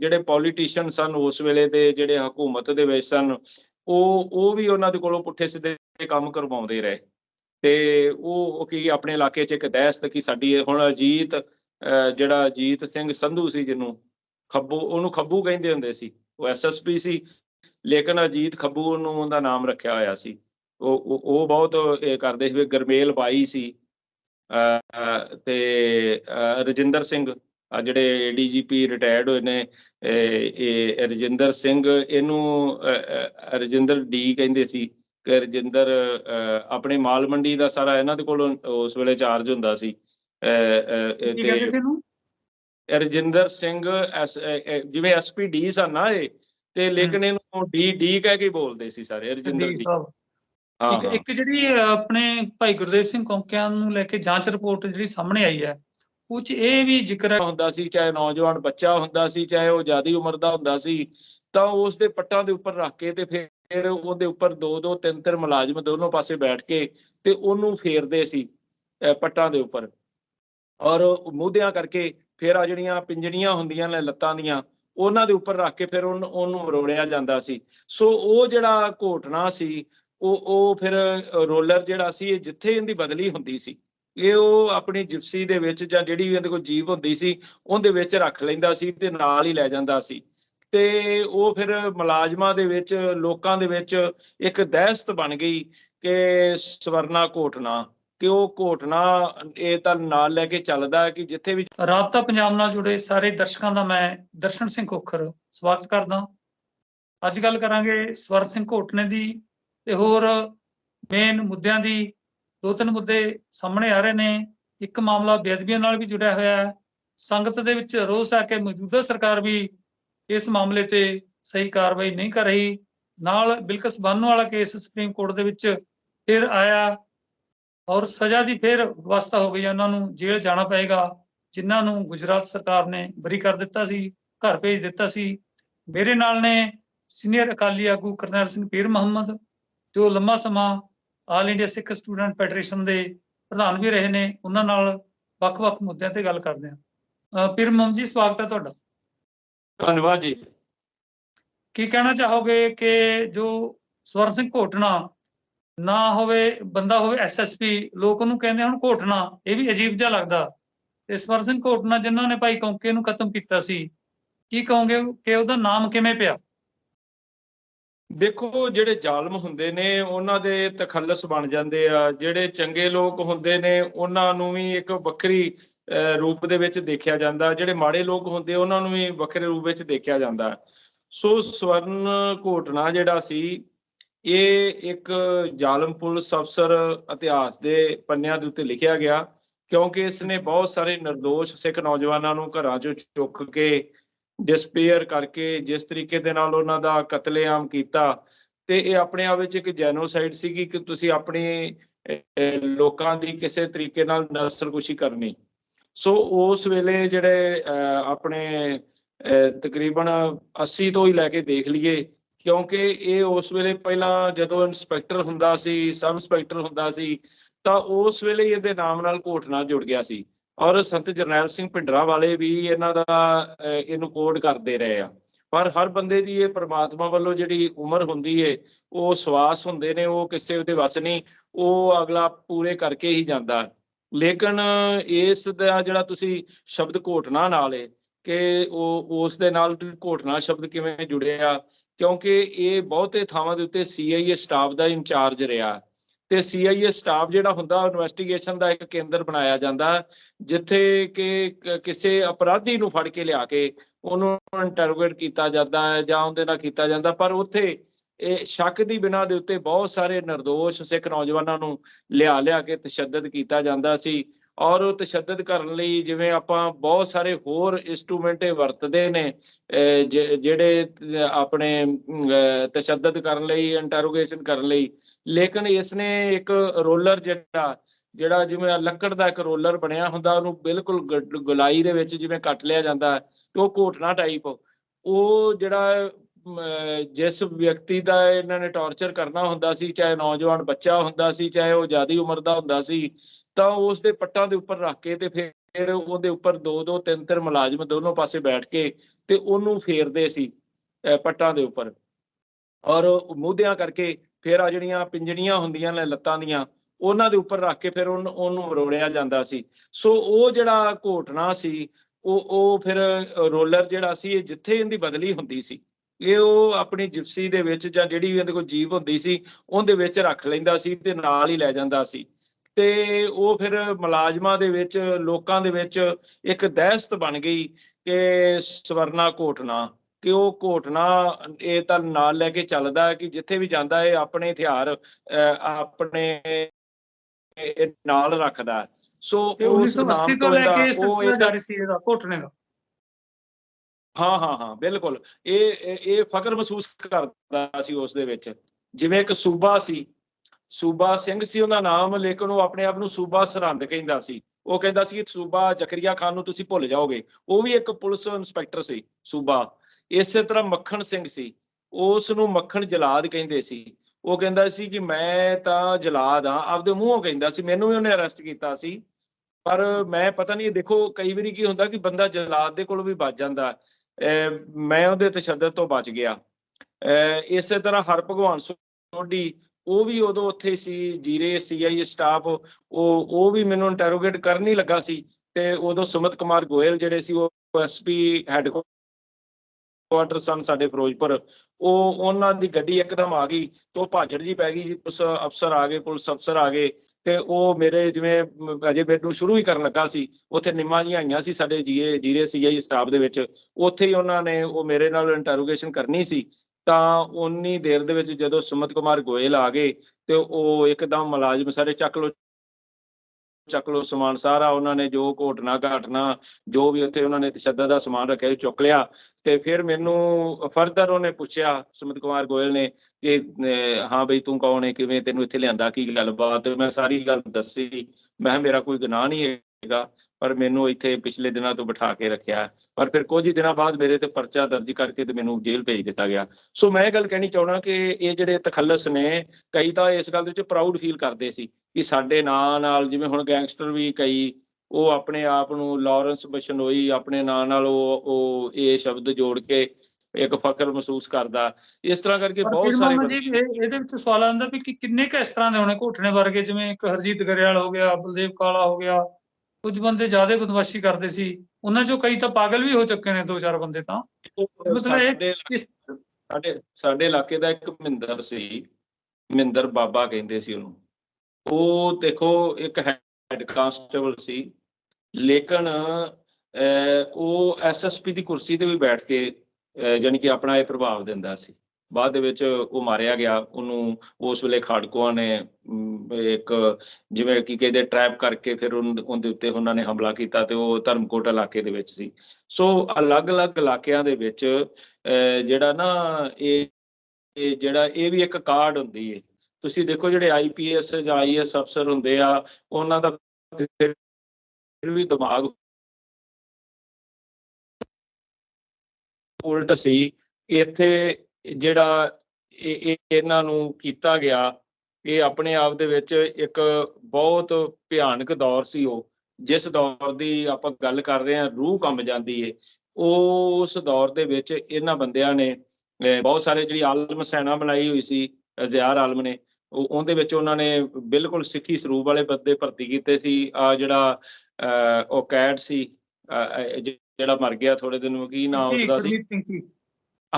ਜਿਹੜੇ ਪੋਲੀਟੀਸ਼ੀਅਨ ਸਨ ਉਸ ਵੇਲੇ ਦੇ ਜਿਹੜੇ ਹਕੂਮਤ ਦੇ ਵਿੱਚ ਸਨ, ਉਹ ਉਹ ਵੀ ਉਹਨਾਂ ਦੇ ਕੋਲੋਂ ਪੁੱਠੇ ਸਿੱਧੇ ਕੰਮ ਕਰਵਾਉਂਦੇ ਰਹੇ। ਤੇ ਉਹ ਉਹ ਕੀ ਆਪਣੇ ਇਲਾਕੇ 'ਚ ਇੱਕ ਦਹਿਸ਼ਤ ਕੀ ਸਾਡੀ ਹੁਣ ਅਜੀਤ ਜਿਹੜਾ ਅਜੀਤ ਸਿੰਘ ਸੰਧੂ ਸੀ ਜਿਹਨੂੰ ਖੱਬੂ, ਉਹਨੂੰ ਖੱਬੂ ਕਹਿੰਦੇ ਹੁੰਦੇ ਸੀ। ਉਹ ਐਸਐਸਪੀ ਸੀ, ਲੇਕਿਨ ਅਜੀਤ ਖੱਬੂ ਉਹਨੂੰ ਉਹਦਾ ਨਾਮ ਰੱਖਿਆ ਹੋਇਆ ਸੀ। ਉਹ, ਉਹ- ਬਹੁਤ ਇਹ ਕਰਦੇ ਸੀ ਵੀ ਗਰਮੇਲ ਬਾਈ ਸੀ। ਅਹ ਤੇ ਰਜਿੰਦਰ ਸਿੰਘ ਜਿਹੜੇ ਡੀਜੀਪੀ ਰਿਟਾਇਰਡ ਹੋਏ ਨੇ ਇਹ ਰਜਿੰਦਰ ਸਿੰਘ ਇਹਨੂੰ ਰਜਿੰਦਰ ਡੀ ਕਹਿੰਦੇ ਸੀ ਕਿ ਰਜਿੰਦਰ ਆਪਣੇ ਮਾਲ ਮੰਡੀ ਦਾ ਸਾਰਾ ਇਹਨਾਂ ਦੇ ਕੋਲ ਉਸ ਵੇਲੇ ਚਾਰਜ ਹੁੰਦਾ ਸੀ। ਤੇ ਰਜਿੰਦਰ ਸਿੰਘ ਜਿਵੇਂ ਐਸਪੀ ਡੀ ਸਨ ਨਾ ਇਹ ਤੇ ਲੇਕਿਨ ਇਹਨੂੰ ਡੀ ਡੀ ਕਹਿ ਕੇ ਬੋਲਦੇ ਸੀ ਸਾਰੇ ਰਜਿੰਦਰ ਜੀ ਡੀ ਇੱਕ ਜਿਹੜੀ ਆਪਣੇ ਭਾਈ ਗੁਰਦੇਵ ਸਿੰਘ ਕੌਂਕਿਆਂ ਨੂੰ ਲੈ ਕੇ ਜਾਂਚ ਰਿਪੋਰਟ ਜਿਹੜੀ ਸਾਹਮਣੇ ਆਈ ਹੈ ਉਹ ਇਹ ਵੀ ਜ਼ਿਕਰ ਹੁੰਦਾ ਸੀ, ਚਾਹੇ ਨੌਜਵਾਨ ਬੱਚਾ ਹੁੰਦਾ ਸੀ, ਚਾਹੇ ਉਹ ਜ਼ਿਆਦੀ ਉਮਰ ਦਾ ਹੁੰਦਾ ਸੀ, ਤਾਂ ਉਸ ਦੇ ਪੱਟਾਂ ਦੇ ਉੱਪਰ ਰੱਖ ਕੇ ਤੇ ਫਿਰ ਉਹਦੇ ਉੱਪਰ ਦੋ ਦੋ, ਤਿੰਨ ਤਿੰਨ ਮੁਲਾਜ਼ਮ ਦੋਨੋਂ ਪਾਸੇ ਬੈਠ ਕੇ ਤੇ ਉਹਨੂੰ ਫੇਰਦੇ ਸੀ ਪੱਟਾਂ ਦੇ ਉੱਪਰ। ਔਰ ਮੂਧਿਆਂ ਕਰਕੇ ਫਿਰ ਆ ਜਿਹੜੀਆਂ ਪਿੰਜਣੀਆਂ ਹੁੰਦੀਆਂ ਨੇ ਲੱਤਾਂ ਦੀਆਂ, ਉਹਨਾਂ ਦੇ ਉੱਪਰ ਰੱਖ ਕੇ ਫਿਰ ਉਹਨੂੰ ਉਹਨੂੰ ਮਰੋੜਿਆ ਜਾਂਦਾ ਸੀ। ਸੋ ਉਹ ਜਿਹੜਾ ਘੋਟਣਾ ਸੀ, ਉਹ ਉਹ ਫਿਰ ਰੋਲਰ ਜਿਹੜਾ ਸੀ, ਇਹ ਜਿੱਥੇ ਇਹਦੀ ਬਦਲੀ ਹੁੰਦੀ ਸੀ। ਇਹ ਉਹ ਆਪਣੀ ਜਿਪਸੀ ਦੇ ਵਿੱਚ ਜਾਂ ਜਿਹੜੀ ਵੀ ਇਹਦੇ ਕੋਲ ਜੀਪ ਹੁੰਦੀ ਸੀ, ਉਹਦੇ ਵਿੱਚ ਰੱਖ ਲੈਂਦਾ ਸੀ ਤੇ ਨਾਲ ਹੀ ਲੈ ਜਾਂਦਾ ਸੀ। ਤੇ ਉਹ ਫਿਰ ਮੁਲਾਜ਼ਮਾਂ ਦੇ ਵਿੱਚ, ਲੋਕਾਂ ਦੇ ਵਿੱਚ ਇੱਕ ਦਹਿਸ਼ਤ ਬਣ ਗਈ ਕਿ ਸਵਰਨਾ ਘੋਟਣਾ ਕਿ ਉਹ ਘੋਟਣਾ ਇਹ ਤਾਂ ਨਾਲ ਲੈ ਕੇ ਚੱਲਦਾ ਕਿ ਜਿੱਥੇ ਵੀ ਰਾਬਤਾ ਪੰਜਾਬ ਨਾਲ ਜੁੜੇ ਸਾਰੇ ਦਰਸ਼ਕਾਂ ਦਾ ਮੈਂ ਦਰਸ਼ਨ ਸਿੰਘ ਖੋਖਰ ਸਵਾਗਤ ਕਰਦਾ ਅੱਜ ਗੱਲ ਕਰਾਂਗੇ ਸਵਰ ਸਿੰਘ ਘੋਟਣੇ ਦੀ ਤੇ ਹੋਰ ਮੇਨ ਮੁੱਦਿਆਂ ਦੀ ਦੋ ਤਿੰਨ ਮੁੱਦੇ ਸਾਹਮਣੇ ਆ ਰਹੇ ਨੇ। ਇੱਕ ਮਾਮਲਾ ਬੇਅਦਬੀਆਂ ਨਾਲ ਵੀ ਜੁੜਿਆ ਹੋਇਆ ਹੈ। ਸੰਗਤ ਦੇ ਵਿੱਚ ਰੋਸ ਹੈ ਕਿ ਮੌਜੂਦਾ ਸਰਕਾਰ ਵੀ ਇਸ ਮਾਮਲੇ ਤੇ ਸਹੀ ਕਾਰਵਾਈ ਨਹੀਂ ਕਰ ਰਹੀ। ਨਾਲ ਬਿਲਕਸ ਬਾਨੋ ਵਾਲਾ ਕੇਸ ਸੁਪਰੀਮ ਕੋਰਟ ਦੇ ਵਿੱਚ ਫਿਰ ਆਇਆ ਔਰ ਸਜ਼ਾ ਦੀ ਫਿਰ ਵਿਵਸਥਾ ਹੋ ਗਈ ਉਹਨਾਂ ਨੂੰ ਜੇਲ੍ਹ ਜਾਣਾ ਪਏਗਾ, ਜਿਨ੍ਹਾਂ ਨੂੰ ਗੁਜਰਾਤ ਸਰਕਾਰ ਨੇ ਬਰੀ ਕਰ ਦਿੱਤਾ ਸੀ, ਘਰ ਭੇਜ ਦਿੱਤਾ ਸੀ। ਮੇਰੇ ਨਾਲ ਨੇ ਸੀਨੀਅਰ ਅਕਾਲੀ ਆਗੂ ਕਰਨੈਲ ਸਿੰਘ ਪੀਰ ਮੁਹੰਮਦ, ਜੋ ਲੰਮਾ ਸਮਾਂ all India Sikh student federation ਦੇ ਪ੍ਰਧਾਨ ਵੀ ਰਹੇ ਨੇ ਉਹਨਾਂ ਨਾਲ ਵੱਖ-ਵੱਖ ਮੁੱਦਿਆਂ ਤੇ ਗੱਲ ਕਰਦੇ ਹਾਂ। ਪੀਰ ਮੁਹੰਮਦ ਜੀ ਸਵਾਗਤ ਹੈ ਤੁਹਾਡਾ। ਧੰਨਵਾਦ ਜੀ। ਕੀ ਕਹਿਣਾ ਚਾਹੋਗੇ ਕਿ ਜੋ ਸਵਰ ਸਿੰਘ ਘੋਟਣਾ ਨਾ ਹੋਵੇ ਬੰਦਾ ਹੋਵੇ ਐਸਐਸਪੀ ਲੋਕ ਉਹਨੂੰ ਕਹਿੰਦੇ ਹੁਣ ਘੋਟਣਾ ਇਹ ਵੀ ਅਜੀਬ ਜਿਹਾ ਲੱਗਦਾ। ਤੇ ਸਵਰ ਸਿੰਘ ਘੋਟਣਾ ਜਿਨ੍ਹਾਂ ਨੇ ਭਾਈ ਕੌਂਕੇ ਨੂੰ ਖਤਮ ਕੀਤਾ ਸੀ ਕੀ ਕਹੋਗੇ ਕਿ ਉਹਦਾ ਨਾਮ ਕਿਵੇਂ ਪਿਆ? ਦੇਖੋ ਜਿਹੜੇ ਜ਼ਾਲਮ ਹੁੰਦੇ ਨੇ ਉਹਨਾਂ ਦੇ ਤਖੱਲਸ ਬਣ ਜਾਂਦੇ ਆ। ਜਿਹੜੇ ਚੰਗੇ ਲੋਕ ਹੁੰਦੇ ਨੇ ਉਹਨਾਂ ਨੂੰ ਵੀ ਇੱਕ ਵੱਖਰੀ ਅਹ, ਰੂਪ ਦੇ ਵਿੱਚ ਦੇਖਿਆ ਜਾਂਦਾ। ਜਿਹੜੇ ਮਾੜੇ ਲੋਕ ਹੁੰਦੇ ਉਹਨਾਂ ਨੂੰ ਵੀ ਵੱਖਰੇ ਰੂਪ ਵਿੱਚ ਦੇਖਿਆ ਜਾਂਦਾ। ਸੋ ਸਵਰਨ ਘੋਟਣਾ ਜਿਹੜਾ ਸੀ ਇਹ ਇੱਕ ਜ਼ਾਲਮ ਪੁਲਿਸ ਅਫਸਰ ਇਤਿਹਾਸ ਦੇ ਪੰਨਿਆਂ ਦੇ ਉੱਤੇ ਲਿਖਿਆ ਗਿਆ। ਕਿਉਂਕਿ ਇਸ ਨੇ ਬਹੁਤ ਸਾਰੇ નિર્ਦੋਸ਼ ਸਿੱਖ ਨੌਜਵਾਨਾਂ ਨੂੰ ਘਰਾਂ ਚੋਂ ਚੁੱਕ ਕੇ ਡਿਸਪੇਅਰ ਕਰਕੇ ਜਿਸ ਤਰੀਕੇ ਦੇ ਨਾਲ ਉਹਨਾਂ ਦਾ ਕਤਲੇਆਮ ਕੀਤਾ ਤੇ ਇਹ ਆਪਣੇ ਆਪ ਵਿੱਚ ਇੱਕ ਜੈਨੋਸਾਈਡ ਸੀਗੀ ਕਿ ਤੁਸੀਂ ਆਪਣੇ ਲੋਕਾਂ ਦੀ ਕਿਸੇ ਤਰੀਕੇ ਨਾਲ ਨਸਲਕੁਸ਼ੀ ਕਰਨੀ। ਸੋ ਉਸ ਵੇਲੇ ਜਿਹੜੇ ਅਹ, ਆਪਣੇ ਅਹ, ਤਕਰੀਬਨ 80 ਤੋਂ ਹੀ ਲੈ ਕੇ ਦੇਖ ਲਈਏ ਕਿਉਂਕਿ ਇਹ ਉਸ ਵੇਲੇ ਪਹਿਲਾਂ ਜਦੋਂ ਇੰਸਪੈਕਟਰ ਹੁੰਦਾ ਸੀ ਸਬ ਇੰਸਪੈਕਟਰ ਹੁੰਦਾ ਸੀ ਤਾਂ ਉਸ ਵੇਲੇ ਇਹਦੇ ਨਾਮ ਨਾਲ ਘੋਟਣਾ ਜੁੜ ਗਿਆ ਸੀ। ਔਰ ਸੰਤ ਜਰਨੈਲ ਸਿੰਘ ਭਿੰਡਰਾ ਵਾਲੇ ਵੀ ਇਹਨਾਂ ਦਾ ਇਹਨੂੰ ਕੋਡ ਕਰਦੇ ਰਹੇ ਆ। ਪਰ ਹਰ ਬੰਦੇ ਦੀ ਇਹ ਪ੍ਰਮਾਤਮਾ ਵੱਲੋਂ ਜਿਹੜੀ ਉਮਰ ਹੁੰਦੀ ਏ, ਉਹ ਸਵਾਸ ਹੁੰਦੇ ਨੇ, ਉਹ ਕਿਸੇ ਦੇ ਵਸ ਨਹੀਂ, ਉਹ ਅਗਲਾ ਪੂਰੇ ਕਰਕੇ ਹੀ ਜਾਂਦਾ। ਲੇਕਿਨ ਇਸ ਦਾ ਜਿਹੜਾ ਤੁਸੀਂ ਸ਼ਬਦ ਘੋਟਣਾ ਨਾਲ ਏ, ਕਿ ਉਹ, ਉਸ ਦੇ ਨਾਲ ਘੋਟਣਾ ਸ਼ਬਦ ਕਿਵੇਂ ਜੁੜਿਆ, ਕਿਉਂਕਿ ਇਹ ਬਹੁਤੇ ਥਾਵਾਂ ਦੇ ਉੱਤੇ ਸੀਆਈਏ ਸਟਾਫ ਦਾ ਇੰਚਾਰਜ ਰਿਹਾ। ਤੇ ਸੀਆਈਏ ਸਟਾਫ ਜਿਹੜਾ ਹੁੰਦਾ ਇਨਵੈਸਟੀਗੇਸ਼ਨ ਦਾ ਇੱਕ ਕੇਂਦਰ ਬਣਾਇਆ ਜਾਂਦਾ, ਜਿੱਥੇ ਕਿ ਕਿਸੇ ਅਪਰਾਧੀ ਨੂੰ ਫੜ ਕੇ ਲਿਆ ਕੇ ਉਹਨੂੰ ਇੰਟਰੋਗੇਟ ਕੀਤਾ ਜਾਂਦਾ ਹੈ ਜਾਂ ਉਹਦੇ ਨਾਲ ਕੀਤਾ ਜਾਂਦਾ, ਪਰ ਉੱਥੇ ਇਹ ਸ਼ੱਕ ਦੀ ਬਿਨਾਂ ਦੇ ਉੱਤੇ ਬਹੁਤ ਸਾਰੇ નિર્ਦੋਸ਼ ਸਿੱਖ ਨੌਜਵਾਨਾਂ ਨੂੰ ਲਿਆ ਲਿਆ ਕੇ ਤਸ਼ੱਦਦ ਕੀਤਾ ਜਾਂਦਾ ਸੀ। ਔਰ ਉਹ ਤਸ਼ੱਦਦ ਕਰਨ ਲਈ ਜਿਵੇਂ ਆਪਾਂ ਬਹੁਤ ਸਾਰੇ ਹੋਰ ਇਨਸਟਰੂਮੈਂਟ ਵਰਤਦੇ ਨੇ ਜਿਹੜੇ ਆਪਣੇ ਤਸ਼ੱਦਦ ਕਰਨ ਲਈ ਇੰਟਰੋਗੇਸ਼ਨ ਕਰਨ ਲਈ। ਲੇਕਿਨ ਇਸ ਨੇ ਇੱਕ ਰੋਲਰ ਜਿਹੜਾ ਜਿਹੜਾ ਜਿਵੇਂ ਲੱਕੜ ਦਾ ਇੱਕ ਰੋਲਰ ਬਣਿਆ ਹੁੰਦਾ, ਉਹਨੂੰ ਬਿਲਕੁਲ ਗੁਲਾਈ ਦੇ ਵਿੱਚ ਜਿਵੇਂ ਕੱਟ ਲਿਆ ਜਾਂਦਾ ਤੇ ਉਹ ਘੋਟਣਾ ਟਾਈਪ ਉਹ ਜਿਹੜਾ ਜਿਸ ਵਿਅਕਤੀ ਦਾ ਇਹਨਾਂ ਨੇ ਟੌਰਚਰ ਕਰਨਾ ਹੁੰਦਾ ਸੀ, ਚਾਹੇ ਨੌਜਵਾਨ ਬੱਚਾ ਹੁੰਦਾ ਸੀ, ਚਾਹੇ ਉਹ ਜ਼ਿਆਦੀ ਉਮਰ ਦਾ ਹੁੰਦਾ ਸੀ, ਤਾਂ ਉਸ ਦੇ ਪੱਟਾਂ ਦੇ ਉੱਪਰ ਰੱਖ ਕੇ ਤੇ ਫਿਰ ਉਹਦੇ ਉੱਪਰ ਦੋ ਦੋ, ਤਿੰਨ ਤਿੰਨ ਮੁਲਾਜ਼ਮ ਦੋਨੋਂ ਪਾਸੇ ਬੈਠ ਕੇ ਤੇ ਉਹਨੂੰ ਫੇਰਦੇ ਸੀ ਪੱਟਾਂ ਦੇ ਉੱਪਰ। ਔਰ ਮੂਧਿਆਂ ਕਰਕੇ ਫਿਰ ਆ ਜਿਹੜੀਆਂ ਪਿੰਜਣੀਆਂ ਹੁੰਦੀਆਂ ਨੇ ਲੱਤਾਂ ਦੀਆਂ, ਉਹਨਾਂ ਦੇ ਉੱਪਰ ਰੱਖ ਕੇ ਫਿਰ ਉਹਨੂੰ ਉਹਨੂੰ ਮਰੋੜਿਆ ਜਾਂਦਾ ਸੀ। ਸੋ ਉਹ ਜਿਹੜਾ ਘੋਟਣਾ ਸੀ, ਉਹ ਉਹ ਫਿਰ ਰੋਲਰ ਜਿਹੜਾ ਸੀ, ਇਹ ਜਿੱਥੇ ਇਹਦੀ ਬਦਲੀ ਹੁੰਦੀ ਸੀ। ਇਹ ਉਹ ਆਪਣੀ ਜਿਪਸੀ ਦੇ ਵਿੱਚ ਜਾਂ ਜਿਹੜੀ ਵੀ ਇਹਦੇ ਕੋਲ ਜੀਪ ਹੁੰਦੀ ਸੀ ਉਹਦੇ ਵਿੱਚ ਰੱਖ ਲੈਂਦਾ ਸੀ ਤੇ ਨਾਲ ਹੀ ਲੈ ਜਾਂਦਾ ਸੀ ਤੇ ਉਹ ਫਿਰ ਮੁਲਾਜ਼ਮਾਂ ਦੇ ਵਿੱਚ ਲੋਕਾਂ ਦੇ ਵਿੱਚ ਇੱਕ ਦਹਿਸ਼ਤ ਬਣ ਗਈ ਕਿ ਸਵਰਨਾ ਘੋਟਣਾ ਕਿ ਉਹ ਘੋਟਣਾ ਇਹ ਤਾਂ ਨਾਲ ਲੈ ਕੇ ਚੱਲਦਾ ਹੈ ਕਿ ਜਿੱਥੇ ਵੀ ਜਾਂਦਾ ਹੈ ਆਪਣੇ ਹਥਿਆਰ ਆਪਣੇ ਨਾਲ ਰੱਖਦਾ। ਸੋ ਉਸ 1980 ਨਾਮ ਤੋਂ ਲੈ ਕੇ ਸਿਲਸਿਲਾ ਜਾਰੀ ਸੀ ਇਹਦਾ ਘੋਟਣੇ ਦਾ ਹਾਂ ਹਾਂ ਹਾਂ, ਬਿਲਕੁਲ। ਇਹ, ਇਹ- ਇਹ ਫਖਰ ਮਹਿਸੂਸ ਕਰਦਾ ਸੀ ਉਸ ਦੇ ਵਿੱਚ। ਜਿਵੇਂ ਇੱਕ ਸੂਬਾ ਸੀ, ਸੂਬਾ ਸਿੰਘ ਸੀ, ਉਹਦਾ ਨਾਮ ਲੇਕਿਨ ਉਹ ਆਪਣੇ ਆਪ ਨੂੰ ਸੂਬਾ ਸਰਹੰਦ ਕਹਿੰਦਾ ਸੀ। ਉਹ ਕਹਿੰਦਾ ਸੀ, ਸੂਬਾ ਜ਼ਕਰੀਆ ਖਾਨ ਨੂੰ ਤੁਸੀਂ ਭੁੱਲ ਜਾਓਗੇ। ਉਹ ਵੀ ਇੱਕ ਪੁਲਿਸ ਇੰਸਪੈਕਟਰ ਸੀ, ਸੂਬਾ। ਇਸੇ ਤਰ੍ਹਾਂ ਮੱਖਣ ਸਿੰਘ ਸੀ ਉਸ ਨੂੰ ਮੱਖਣ ਜਲਾਦ ਕਹਿੰਦੇ ਸੀ। ਉਹ ਕਹਿੰਦਾ ਸੀ ਕਿ ਮੈਂ ਤਾਂ ਜਲਾਦ ਆ ਆਪਦੇ ਮੂੰਹੋਂ ਕਹਿੰਦਾ ਸੀ, ਮੈਨੂੰ ਵੀ ਉਹਨੇ ਅਰੈਸਟ ਕੀਤਾ ਸੀ। ਪਰ ਮੈਂ ਪਤਾ ਨਹੀਂ, ਦੇਖੋ, ਕਈ ਵਾਰੀ ਕੀ ਹੁੰਦਾ ਕਿ ਬੰਦਾ ਜਲਾਦ ਦੇ ਕੋਲ ਵੀ ਬਚ ਜਾਂਦਾ। ਮੈਂ ਉਹਦੇ ਤਸ਼ੱਦਦ ਤੋਂ ਬਚ ਗਿਆ। ਇਸੇ ਤਰ੍ਹਾਂ ਹਰ ਹਰਭਗਵਾਨ ਸੋਢੀ, ਉਹ ਵੀ ਉਦੋਂ ਉੱਥੇ ਸੀ, ਜੀਰੇ, ਸੀਆਈ ਸਟਾਫ ਉਹ ਉਹ ਵੀ ਮੈਨੂੰ ਇੰਟਰੋਗੇਟ ਕਰਨ ਹੀ ਲੱਗਾ ਸੀ ਤੇ ਉਦੋਂ ਸੁਮਿਤ ਕੁਮਾਰ ਗੋਇਲ ਜਿਹੜੇ ਸੀ, ਉਹ ਐਸਪੀ ਹੈੱਡ ਕੁਆਟਰ ਸਨ ਸਾਡੇ ਫਿਰੋਜ਼ਪੁਰ। ਉਹ ਉਹਨਾਂ ਦੀ ਗੱਡੀ ਇੱਕਦਮ ਆ ਗਈ ਤੇ ਉਹ ਭਾਜੜ ਜੀ ਪੈ ਗਈ ਜੀ, ਪੁਲਿਸ ਅਫਸਰ ਆ ਗਏ, ਪੁਲਿਸ ਅਫਸਰ ਆ ਗਏ। ਤੇ ਉਹ ਮੇਰੇ ਜਿਵੇਂ ਮ- ਅਜੇ ਮੈਨੂੰ ਸ਼ੁਰੂ ਹੀ ਕਰਨ ਲੱਗਾ ਸੀ। ਉੱਥੇ ਨਿੰਮਾਂ ਜਿਹੀਆਂ ਆਈਆਂ ਸੀ ਸਾਡੇ ਜੀਏ, ਜੀਰੇ ਸੀਆਈ ਸਟਾਫ ਦੇ ਵਿੱਚ। ਉੱਥੇ ਹੀ ਉਹਨਾਂ ਨੇ ਉਹ ਮੇਰੇ ਨਾਲ ਇੰਟਰੋਗੇਸ਼ਨ ਕਰਨੀ ਸੀ। ਤਾਂ ਉਨੀ ਦੇਰ ਦੇ ਵਿੱਚ ਜਦੋਂ ਸੁਮਤ ਕੁਮਾਰ ਗੋਇਲ ਆ ਗਏ ਤੇ ਉਹ ਇੱਕਦਮ ਮੁਲਾਜ਼ਮ ਸਾਰੇ ਚੱਕ ਲੋ ਚੱਕ ਲੋ ਸਮਾਨ ਸਾਰਾ, ਉਹਨਾਂ ਨੇ ਜੋ ਘੋਟਣਾ, ਘਾਟਣਾ, ਜੋ ਵੀ ਉੱਥੇ ਉਹਨਾਂ ਨੇ ਤਸ਼ੱਦਦ ਦਾ ਸਮਾਨ ਰੱਖਿਆ ਸੀ ਚੁੱਕ ਲਿਆ। ਤੇ ਫਿਰ ਮੈਨੂੰ ਫਰਦਰ ਉਹਨੇ ਪੁੱਛਿਆ, ਸੁਮਿਤ ਕੁਮਾਰ ਗੋਇਲ ਨੇ ਕਿ ਹਾਂ ਬਈ ਤੂੰ ਕੌਣ ਹੈ ਕਿਵੇਂ ਤੈਨੂੰ ਇੱਥੇ ਲਿਆਂਦਾ, ਕੀ ਗੱਲਬਾਤ? ਮੈਂ ਸਾਰੀ ਗੱਲ ਦੱਸੀ। ਮੈਂ ਕਿਹਾ, ਮੇਰਾ ਕੋਈ ਗੁਨਾਹ ਨਹੀਂ ਹੈਗਾ ਪਰ ਮੈਨੂੰ ਇੱਥੇ ਪਿਛਲੇ ਦਿਨਾਂ ਤੋਂ ਬਿਠਾ ਕੇ ਰੱਖਿਆ। ਪਰ ਫਿਰ ਕੁਝ ਹੀ ਦਿਨਾਂ ਬਾਅਦ ਮੇਰੇ ਤੇ ਪਰਚਾ ਦਰਜ ਕਰਕੇ ਤੇ ਮੈਨੂੰ ਜੇਲ੍ਹ ਭੇਜ ਦਿੱਤਾ ਗਿਆ। ਸੋ ਮੈਂ ਇਹ ਗੱਲ ਕਹਿਣੀ ਚਾਹਣਾ ਕਿ ਇਹ ਜਿਹੜੇ ਤਖੱਲਸ ਨੇ ਕਈ ਤਾਂ ਇਸ ਗੱਲ ਦੇ ਵਿੱਚ ਪ੍ਰਾਊਡ ਫੀਲ ਕਰਦੇ ਸੀ ਕਿ ਸਾਡੇ ਨਾਂ ਨਾਲ ਜਿਵੇਂ ਹੁਣ ਗੈਂਗਸਟਰ ਵੀ ਕਈ ਉਹ ਆਪਣੇ ਆਪ ਨੂੰ ਲਾਰੈਂਸ ਬਸ਼ਨੋਈ ਆਪਣੇ ਨਾਂ ਨਾਲ ਉਹ ਉਹ ਇਹ ਸ਼ਬਦ ਜੋੜ ਕੇ ਇੱਕ ਫਖਰ ਮਹਿਸੂਸ ਕਰਦਾ। ਇਸ ਤਰ੍ਹਾਂ ਕਰਕੇ ਬਹੁਤ ਸਾਰੇ ਇਹਦੇ ਵਿੱਚ ਸਵਾਲ ਆਉਂਦਾ ਵੀ ਕਿ ਕਿੰਨੇ ਕੁ ਇਸ ਤਰ੍ਹਾਂ ਦੇ ਹੋਣੇ ਘੋਟਣੇ ਵਰਗੇ ਜਿਵੇਂ ਇੱਕ ਹਰਜੀਤ ਗਰੇਵਾਲ ਹੋ ਗਿਆ ਬਲਦੇਵ ਕਾਲਾ ਹੋ ਗਿਆ ਕੁਝ ਬੰਦੇ ਜ਼ਿਆਦਾ ਬਦਮਾਸ਼ੀ ਕਰਦੇ ਸੀ ਉਹਨਾਂ ਚੋਂ ਕਈ ਤਾਂ ਪਾਗਲ ਵੀ ਹੋ ਚੁੱਕੇ ਨੇ ਦੋ ਚਾਰ ਬੰਦੇ ਤਾਂ। ਮਤਲਬ ਇਹ ਸਾਡੇ ਸਾਡੇ ਇਲਾਕੇ ਦਾ ਇੱਕ ਮਹਿੰਦਰ ਸੀ ਮਹਿੰਦਰ ਬਾਬਾ ਕਹਿੰਦੇ ਸੀ ਉਹਨੂੰ। ਉਹ ਦੇਖੋ ਇੱਕ ਹੈਡ ਕਾਂਸਟੇਬਲ ਸੀ ਲੇਕਿਨ ਉਹ ਐਸਐਸਪੀ ਦੀ ਕੁਰਸੀ ਤੇ ਵੀ ਬੈਠ ਕੇ ਜਾਣੀ ਕਿ ਆਪਣਾ ਇਹ ਪ੍ਰਭਾਵ ਦਿੰਦਾ ਸੀ। ਬਾਅਦ ਦੇ ਵਿੱਚ ਉਹ ਮਾਰਿਆ ਗਿਆ। ਉਹਨੂੰ ਉਸ ਵੇਲੇ ਖਾੜਕੂਆਂ ਨੇ ਇੱਕ ਜਿਵੇਂ ਕਿ ਕਹਿੰਦੇ ਟਰੈਪ ਕਰਕੇ ਫਿਰ ਉਹਦੇ ਉੱਤੇ ਉਹਨਾਂ ਨੇ ਹਮਲਾ ਕੀਤਾ ਤੇ ਉਹ ਧਰਮਕੋਟ ਇਲਾਕੇ ਦੇ ਵਿੱਚ ਸੀ। ਸੋ ਅਲੱਗ-ਅਲੱਗ ਇਲਾਕਿਆਂ ਦੇ ਵਿੱਚ ਜਿਹੜਾ ਨਾ ਇਹ ਜਿਹੜਾ ਇਹ ਵੀ ਇੱਕ ਕਾਰਡ ਹੁੰਦੀ ਹੈ ਤੁਸੀਂ ਦੇਖੋ ਜਿਹੜੇ ਆਈਪੀਐਸ ਜਾਂ ਆਈਐਸ ਅਫਸਰ ਹੁੰਦੇ ਆ, ਉਹਨਾਂ ਦਾ ਫਿਰ ਵੀ ਦਿਮਾਗ ਉਲਟ ਸੀ। ਇੱਥੇ ਜਿਹੜਾ ਇਹ ਇਹ- ਇਹਨਾਂ ਨੂੰ ਕੀਤਾ ਗਿਆ ਇਹ ਆਪਣੇ ਆਪ ਦੇ ਵਿੱਚ ਇੱਕ ਬਹੁਤ ਭਿਆਨਕ ਦੌਰ ਸੀ ਉਹ। ਜਿਸ ਦੌਰ ਦੀ ਆਪਾਂ ਗੱਲ ਕਰ ਰਹੇ ਹਾਂ ਰੂਹ ਕੰਬ ਜਾਂਦੀ ਏ। ਉਸ ਦੌਰ ਦੇ ਵਿੱਚ ਇਹਨਾਂ ਬੰਦਿਆਂ ਨੇ ਬਹੁਤ ਸਾਰੇ ਜਿਹੜੀ ਆਲਮ ਸੈਨਾ ਬਣਾਈ ਹੋਈ ਸੀ ਜ਼ਿਆਰ ਆਲਮ ਨੇ ਉਹ ਉਹਦੇ ਵਿੱਚ ਉਹਨਾਂ ਨੇ ਬਿਲਕੁਲ ਸਿੱਖੀ ਸਰੂਪ ਵਾਲੇ ਬੰਦੇ ਭਰਤੀ ਕੀਤੇ ਸੀ। ਆ ਜਿਹੜਾ ਉਹ ਕੈਡ ਸੀ ਜਿਹੜਾ ਮਰ ਗਿਆ ਥੋੜੇ ਦਿਨ ਨੂੰ ਕੀ ਨਾਮ ਉਸਦਾ ਸੀ?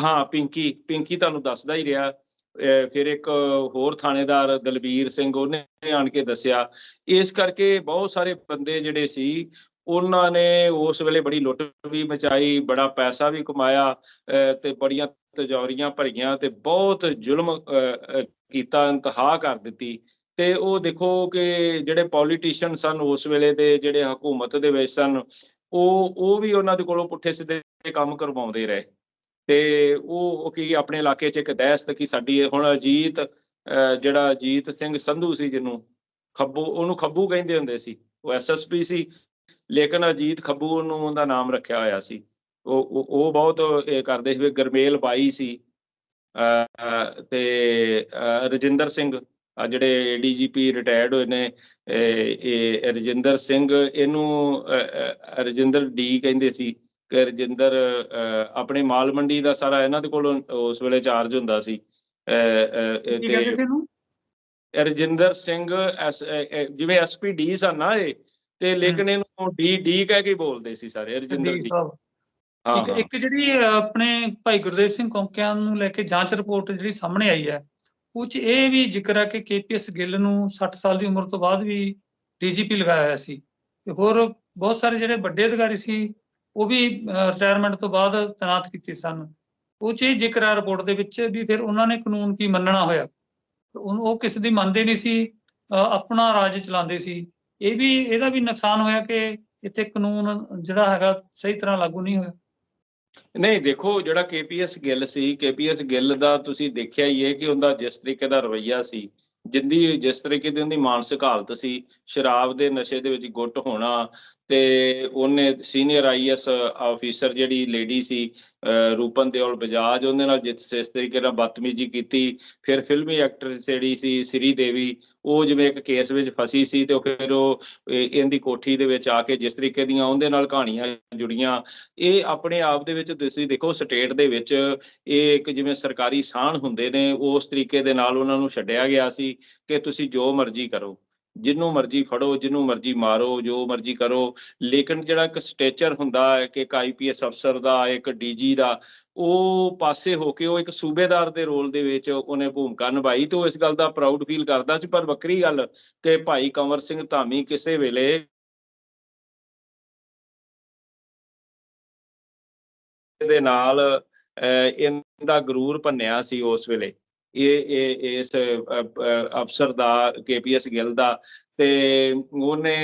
ਹਾਂ ਪਿੰਕੀ ਪਿੰਕੀ ਤੁਹਾਨੂੰ ਦੱਸਦਾ ਹੀ ਰਿਹਾ ਅਹ ਫਿਰ ਇੱਕ ਹੋਰ ਥਾਣੇਦਾਰ ਦਲਬੀਰ ਸਿੰਘ ਉਹਨੇ ਆਣ ਕੇ ਦੱਸਿਆ। ਇਸ ਕਰਕੇ ਬਹੁਤ ਸਾਰੇ ਬੰਦੇ ਜਿਹੜੇ ਸੀ ਉਹਨਾਂ ਨੇ ਉਸ ਵੇਲੇ ਬੜੀ ਲੁੱਟ ਵੀ ਮਚਾਈ ਬੜਾ ਪੈਸਾ ਵੀ ਕਮਾਇਆ ਅਹ ਤੇ ਬੜੀਆਂ ਤਜੌਰੀਆਂ ਭਰੀਆਂ ਤੇ ਬਹੁਤ ਜ਼ੁਲਮ ਅਹ, ਕੀਤਾ ਇੰਤਹਾ ਕਰ ਦਿੱਤੀ। ਤੇ ਉਹ ਦੇਖੋ ਕਿ ਜਿਹੜੇ ਪੋਲੀਟੀਸ਼ੀਅਨ ਸਨ ਉਸ ਵੇਲੇ ਦੇ ਜਿਹੜੇ ਹਕੂਮਤ ਦੇ ਵਿੱਚ ਸਨ ਉਹ ਉਹ ਵੀ ਉਹਨਾਂ ਦੇ ਕੋਲੋਂ ਪੁੱਠੇ ਸਿੱਧੇ ਕੰਮ ਕਰਵਾਉਂਦੇ ਰਹੇ। ਤੇ ਉਹ ਕੀ ਆਪਣੇ ਇਲਾਕੇ 'ਚ ਇੱਕ ਦਹਿਸ਼ਤ ਕੀ ਸਾਡੀ ਹੁਣ ਅਜੀਤ ਜਿਹੜਾ ਅਜੀਤ ਸਿੰਘ ਸੰਧੂ ਸੀ ਜਿਹਨੂੰ ਖੱਬੂ, ਉਹਨੂੰ ਖੱਬੂ ਕਹਿੰਦੇ ਹੁੰਦੇ ਸੀ, ਉਹ ਐਸਐਸਪੀ ਸੀ, ਲੇਕਿਨ ਅਜੀਤ ਖੱਬੂ ਉਹਨੂੰ ਉਹਦਾ ਨਾਮ ਰੱਖਿਆ ਹੋਇਆ ਸੀ। ਉਹ, ਉਹ- ਉਹ ਬਹੁਤ ਇਹ ਕਰਦੇ ਸੀ ਵੀ ਗਰਮੇਲ ਬਾਈ ਸੀ ਤੇ ਰਜਿੰਦਰ ਸਿੰਘ, ਆ ਜਿਹੜੇ ਏਡੀਜੀਪੀ ਰਿਟਾਇਰਡ ਹੋਏ ਨੇ, ਇਹ ਰਜਿੰਦਰ ਸਿੰਘ, ਇਹਨੂੰ ਰਜਿੰਦਰ ਡੀ ਕਹਿੰਦੇ ਸੀ। ਕਿ ਰਜਿੰਦਰ ਆਪਣੇ ਮਾਲ ਮੰਡੀ ਦਾ ਸਾਰਾ ਇਹਨਾਂ ਦੇ ਕੋਲ ਉਸ ਵੇਲੇ ਚਾਰਜ ਹੁੰਦਾ ਸੀ। ਤੇ ਰਜਿੰਦਰ ਸਿੰਘ ਜਿਵੇਂ ਐਸਪੀ ਡੀ ਸਨ ਨਾ ਇਹ ਤੇ ਲੇਕਿਨ ਇਹਨੂੰ ਡੀ ਡੀ ਕਹਿ ਕੇ ਬੋਲਦੇ ਸੀ ਸਾਰੇ ਰਜਿੰਦਰ ਡੀ ਹਾਂ ਇੱਕ ਜਿਹੜੀ ਆਪਣੇ ਭਾਈ ਗੁਰਦੇਵ ਸਿੰਘ ਕੌਂਕਿਆਂ ਨੂੰ ਲੈ ਕੇ ਜਾਂਚ ਰਿਪੋਰਟ ਜਿਹੜੀ ਸਾਹਮਣੇ ਆਈ ਹੈ ਉਹ 'ਚ ਇਹ ਵੀ ਜ਼ਿਕਰ ਹੈ ਕਿ ਕੇਪੀਐਸ ਗਿੱਲ ਨੂੰ 60 ਸਾਲ ਦੀ ਉਮਰ ਤੋਂ ਬਾਅਦ ਵੀ ਡੀਜੀਪੀ ਲਗਾਇਆ ਹੋਇਆ ਸੀ। ਤੇ ਹੋਰ ਬਹੁਤ ਸਾਰੇ ਜਿਹੜੇ ਵੱਡੇ ਅਧਿਕਾਰੀ ਸੀ ਉਹ ਵੀ ਰਿਟਾਇਰਮੈਂਟ ਤੋਂ ਬਾਅਦ ਤੈਨਾਤ ਕੀਤੇ ਸਨ। ਉਹ 'ਚ ਜ਼ਿਕਰ ਰਿਪੋਰਟ ਦੇ ਵਿੱਚ ਵੀ ਫਿਰ ਉਹਨਾਂ ਨੇ ਕਾਨੂੰਨ ਕੀ ਮੰਨਣਾ ਹੋਇਆ। ਉਹ ਕਿਸੇ ਦੀ ਮੰਨਦੇ ਨਹੀਂ ਸੀ ਆਪਣਾ ਰਾਜ ਚਲਾਉਂਦੇ ਸੀ। ਇਹ ਵੀ, ਇਹਦਾ ਵੀ ਨੁਕਸਾਨ ਹੋਇਆ ਕਿ ਇੱਥੇ ਕਾਨੂੰਨ ਜਿਹੜਾ ਹੈਗਾ ਸਹੀ ਤਰ੍ਹਾਂ ਲਾਗੂ ਨਹੀਂ ਹੋਇਆ। ਨਹੀਂ, ਦੇਖੋ, ਜਿਹੜਾ ਕੇਪੀਐਸ ਗਿੱਲ ਸੀ ਕੇਪੀਐਸ ਗਿੱਲ ਦਾ ਤੁਸੀਂ ਦੇਖਿਆ ਹੀ ਹੈ ਕਿ ਉਹਦਾ ਜਿਸ ਤਰੀਕੇ ਦਾ ਰਵਈਆ ਸੀ, ਜਿੰਦੀ, ਜਿਸ ਤਰੀਕੇ ਦੀ ਉਹਦੀ ਮਾਨਸਿਕ ਹਾਲਤ ਸੀ, ਸ਼ਰਾਬ ਦੇ ਨਸ਼ੇ ਦੇ ਵਿੱਚ ਗੁੱਟ ਹੋਣਾ ਤੇ ਉਹਨੇ ਸੀਨੀਅਰ ਆਈਐਸ ਆਫੀਸਰ ਜਿਹੜੀ ਲੇਡੀ ਸੀ ਰੂਪਨ ਦਿਓਲ ਬਜਾਜ, ਉਹਦੇ ਨਾਲ ਜਿਸ ਇਸ ਤਰੀਕੇ ਨਾਲ ਬਦਤਮੀਜ਼ੀ ਕੀਤੀ। ਫਿਰ ਫਿਲਮੀ ਐਕਟਰ ਜਿਹੜੀ ਸੀ ਸ੍ਰੀ ਦੇਵੀ, ਉਹ ਜਿਵੇਂ ਇੱਕ ਕੇਸ ਵਿੱਚ ਫਸੀ ਸੀ ਤੇ ਫਿਰ ਉਹ ਇਹਦੀ ਕੋਠੀ ਦੇ ਵਿੱਚ ਆ ਕੇ ਜਿਸ ਤਰੀਕੇ ਦੀਆਂ ਉਹਦੇ ਨਾਲ ਕਹਾਣੀਆਂ ਜੁੜੀਆਂ। ਇਹ ਆਪਣੇ ਆਪ ਦੇ ਵਿੱਚ ਤੁਸੀਂ ਦੇਖੋ ਸਟੇਟ ਦੇ ਵਿੱਚ ਇਹ ਇੱਕ ਜਿਵੇਂ ਸਰਕਾਰੀ ਸਾਹਣ ਹੁੰਦੇ ਨੇ, ਉਸ ਤਰੀਕੇ ਦੇ ਨਾਲ ਉਹਨਾਂ ਨੂੰ ਛੱਡਿਆ ਗਿਆ ਸੀ ਕਿ ਤੁਸੀਂ ਜੋ ਮਰਜ਼ੀ ਕਰੋ। ਜਿੰਨੂੰ ਮਰਜ਼ੀ ਫੜੋ ਜਿੰਨੂੰ ਮਰਜ਼ੀ ਮਾਰੋ ਜੋ ਮਰਜ਼ੀ ਕਰੋ। ਲੇਕਿਨ ਜਿਹੜਾ ਇੱਕ ਸਟੇਚਰ ਹੁੰਦਾ ਹੈ ਕਿ ਇੱਕ ਆਈਪੀਐਸ ਅਫਸਰ ਦਾ ਇੱਕ ਡੀਜੀ ਦਾ ਉਹ ਪਾਸੇ ਹੋ ਕੇ ਉਹ ਇੱਕ ਸੂਬੇਦਾਰ ਦੇ ਰੋਲ ਦੇ ਵਿੱਚ ਉਹਨੇ ਭੂਮਿਕਾ ਨਿਭਾਈ ਤੇ ਉਹ ਇਸ ਗੱਲ ਦਾ ਪ੍ਰਾਊਡ ਫੀਲ ਕਰਦਾ ਸੀ। ਪਰ ਵੱਖਰੀ ਗੱਲ ਕਿ ਭਾਈ ਕੰਵਰ ਸਿੰਘ ਧਾਮੀ ਕਿਸੇ ਵੇਲੇ ਦੇ ਨਾਲ ਅਹ, ਇਹਦਾ ਗਰੂਰ ਭੰਨਿਆ ਸੀ ਉਸ ਵੇਲੇ। ਇਹ ਇਹ ਇਸ ਅਹ, ਅਹ, ਅਫਸਰ ਦਾ ਕੇਪੀਐਸ ਗਿੱਲ ਦਾ ਤੇ ਉਹਨੇ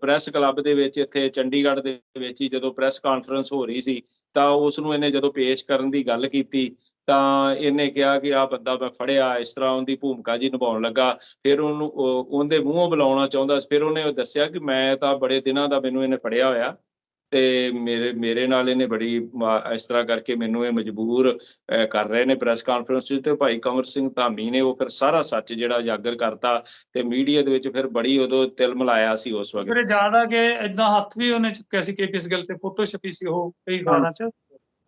ਪ੍ਰੈਸ ਕਲੱਬ ਦੇ ਵਿੱਚ ਇੱਥੇ ਚੰਡੀਗੜ੍ਹ ਦੇ ਵਿੱਚ ਹੀ ਜਦੋਂ ਪ੍ਰੈਸ ਕਾਨਫਰੰਸ ਹੋ ਰਹੀ ਸੀ ਤਾਂ ਉਸ ਨੂੰ ਇਹਨੇ ਜਦੋਂ ਪੇਸ਼ ਕਰਨ ਦੀ ਗੱਲ ਕੀਤੀ ਤਾਂ ਇਹਨੇ ਕਿਹਾ ਕਿ ਆ ਬੰਦਾ ਮੈਂ ਫੜਿਆ ਇਸ ਤਰ੍ਹਾਂ ਉਹਦੀ ਭੂਮਿਕਾ ਜੀ ਨਿਭਾਉਣ ਲੱਗਾ। ਫਿਰ ਉਹਨੂੰ ਉਹਦੇ ਮੂੰਹੋਂ ਬੁਲਾਉਣਾ ਚਾਹੁੰਦਾ ਫਿਰ ਉਹਨੇ ਦੱਸਿਆ ਕਿ ਮੈਂ ਤਾਂ ਬੜੇ ਦਿਨਾਂ ਦਾ ਮੈਨੂੰ ਇਹਨੇ ਫੜਿਆ ਹੋਇਆ। ਤੇ ਮੇਰੇ ਮੇਰੇ ਨਾਲ ਇਹਨੇ ਬੜੀ ਇਸ ਤਰ੍ਹਾਂ ਕਰਕੇ ਮੈਨੂੰ ਇਹ ਮਜਬੂਰ ਕਰ ਰਹੇ ਨੇ ਪ੍ਰੈਸ ਕਾਨਫਰੰਸ 'ਚ ਤੇ ਭਾਈ ਕੰਵਰ ਸਿੰਘ ਧਾਮੀ ਨੇ ਉਹ ਫਿਰ ਸਾਰਾ ਸੱਚ ਜਿਹੜਾ ਉਜਾਗਰ ਕਰਤਾ ਤੇ ਮੀਡੀਆ ਦੇ ਵਿੱਚ ਫਿਰ ਬੜੀ ਉਦੋਂ ਤਿਲ ਮਿਲਾਇਆ ਸੀ ਉਸ ਵਕਤ। ਮੇਰੇ ਯਾਦ ਕਿ ਇਦਾਂ ਹੱਥ ਵੀ ਉਹਨੇ ਚੁੱਕਿਆ ਸੀ ਕੇਪੀਐਸ ਗਿੱਲ ਤੇ ਫੋਟੋ ਛਪੀ ਸੀ ਉਹ ਕਈ ਖਾਣਾ 'ਚ।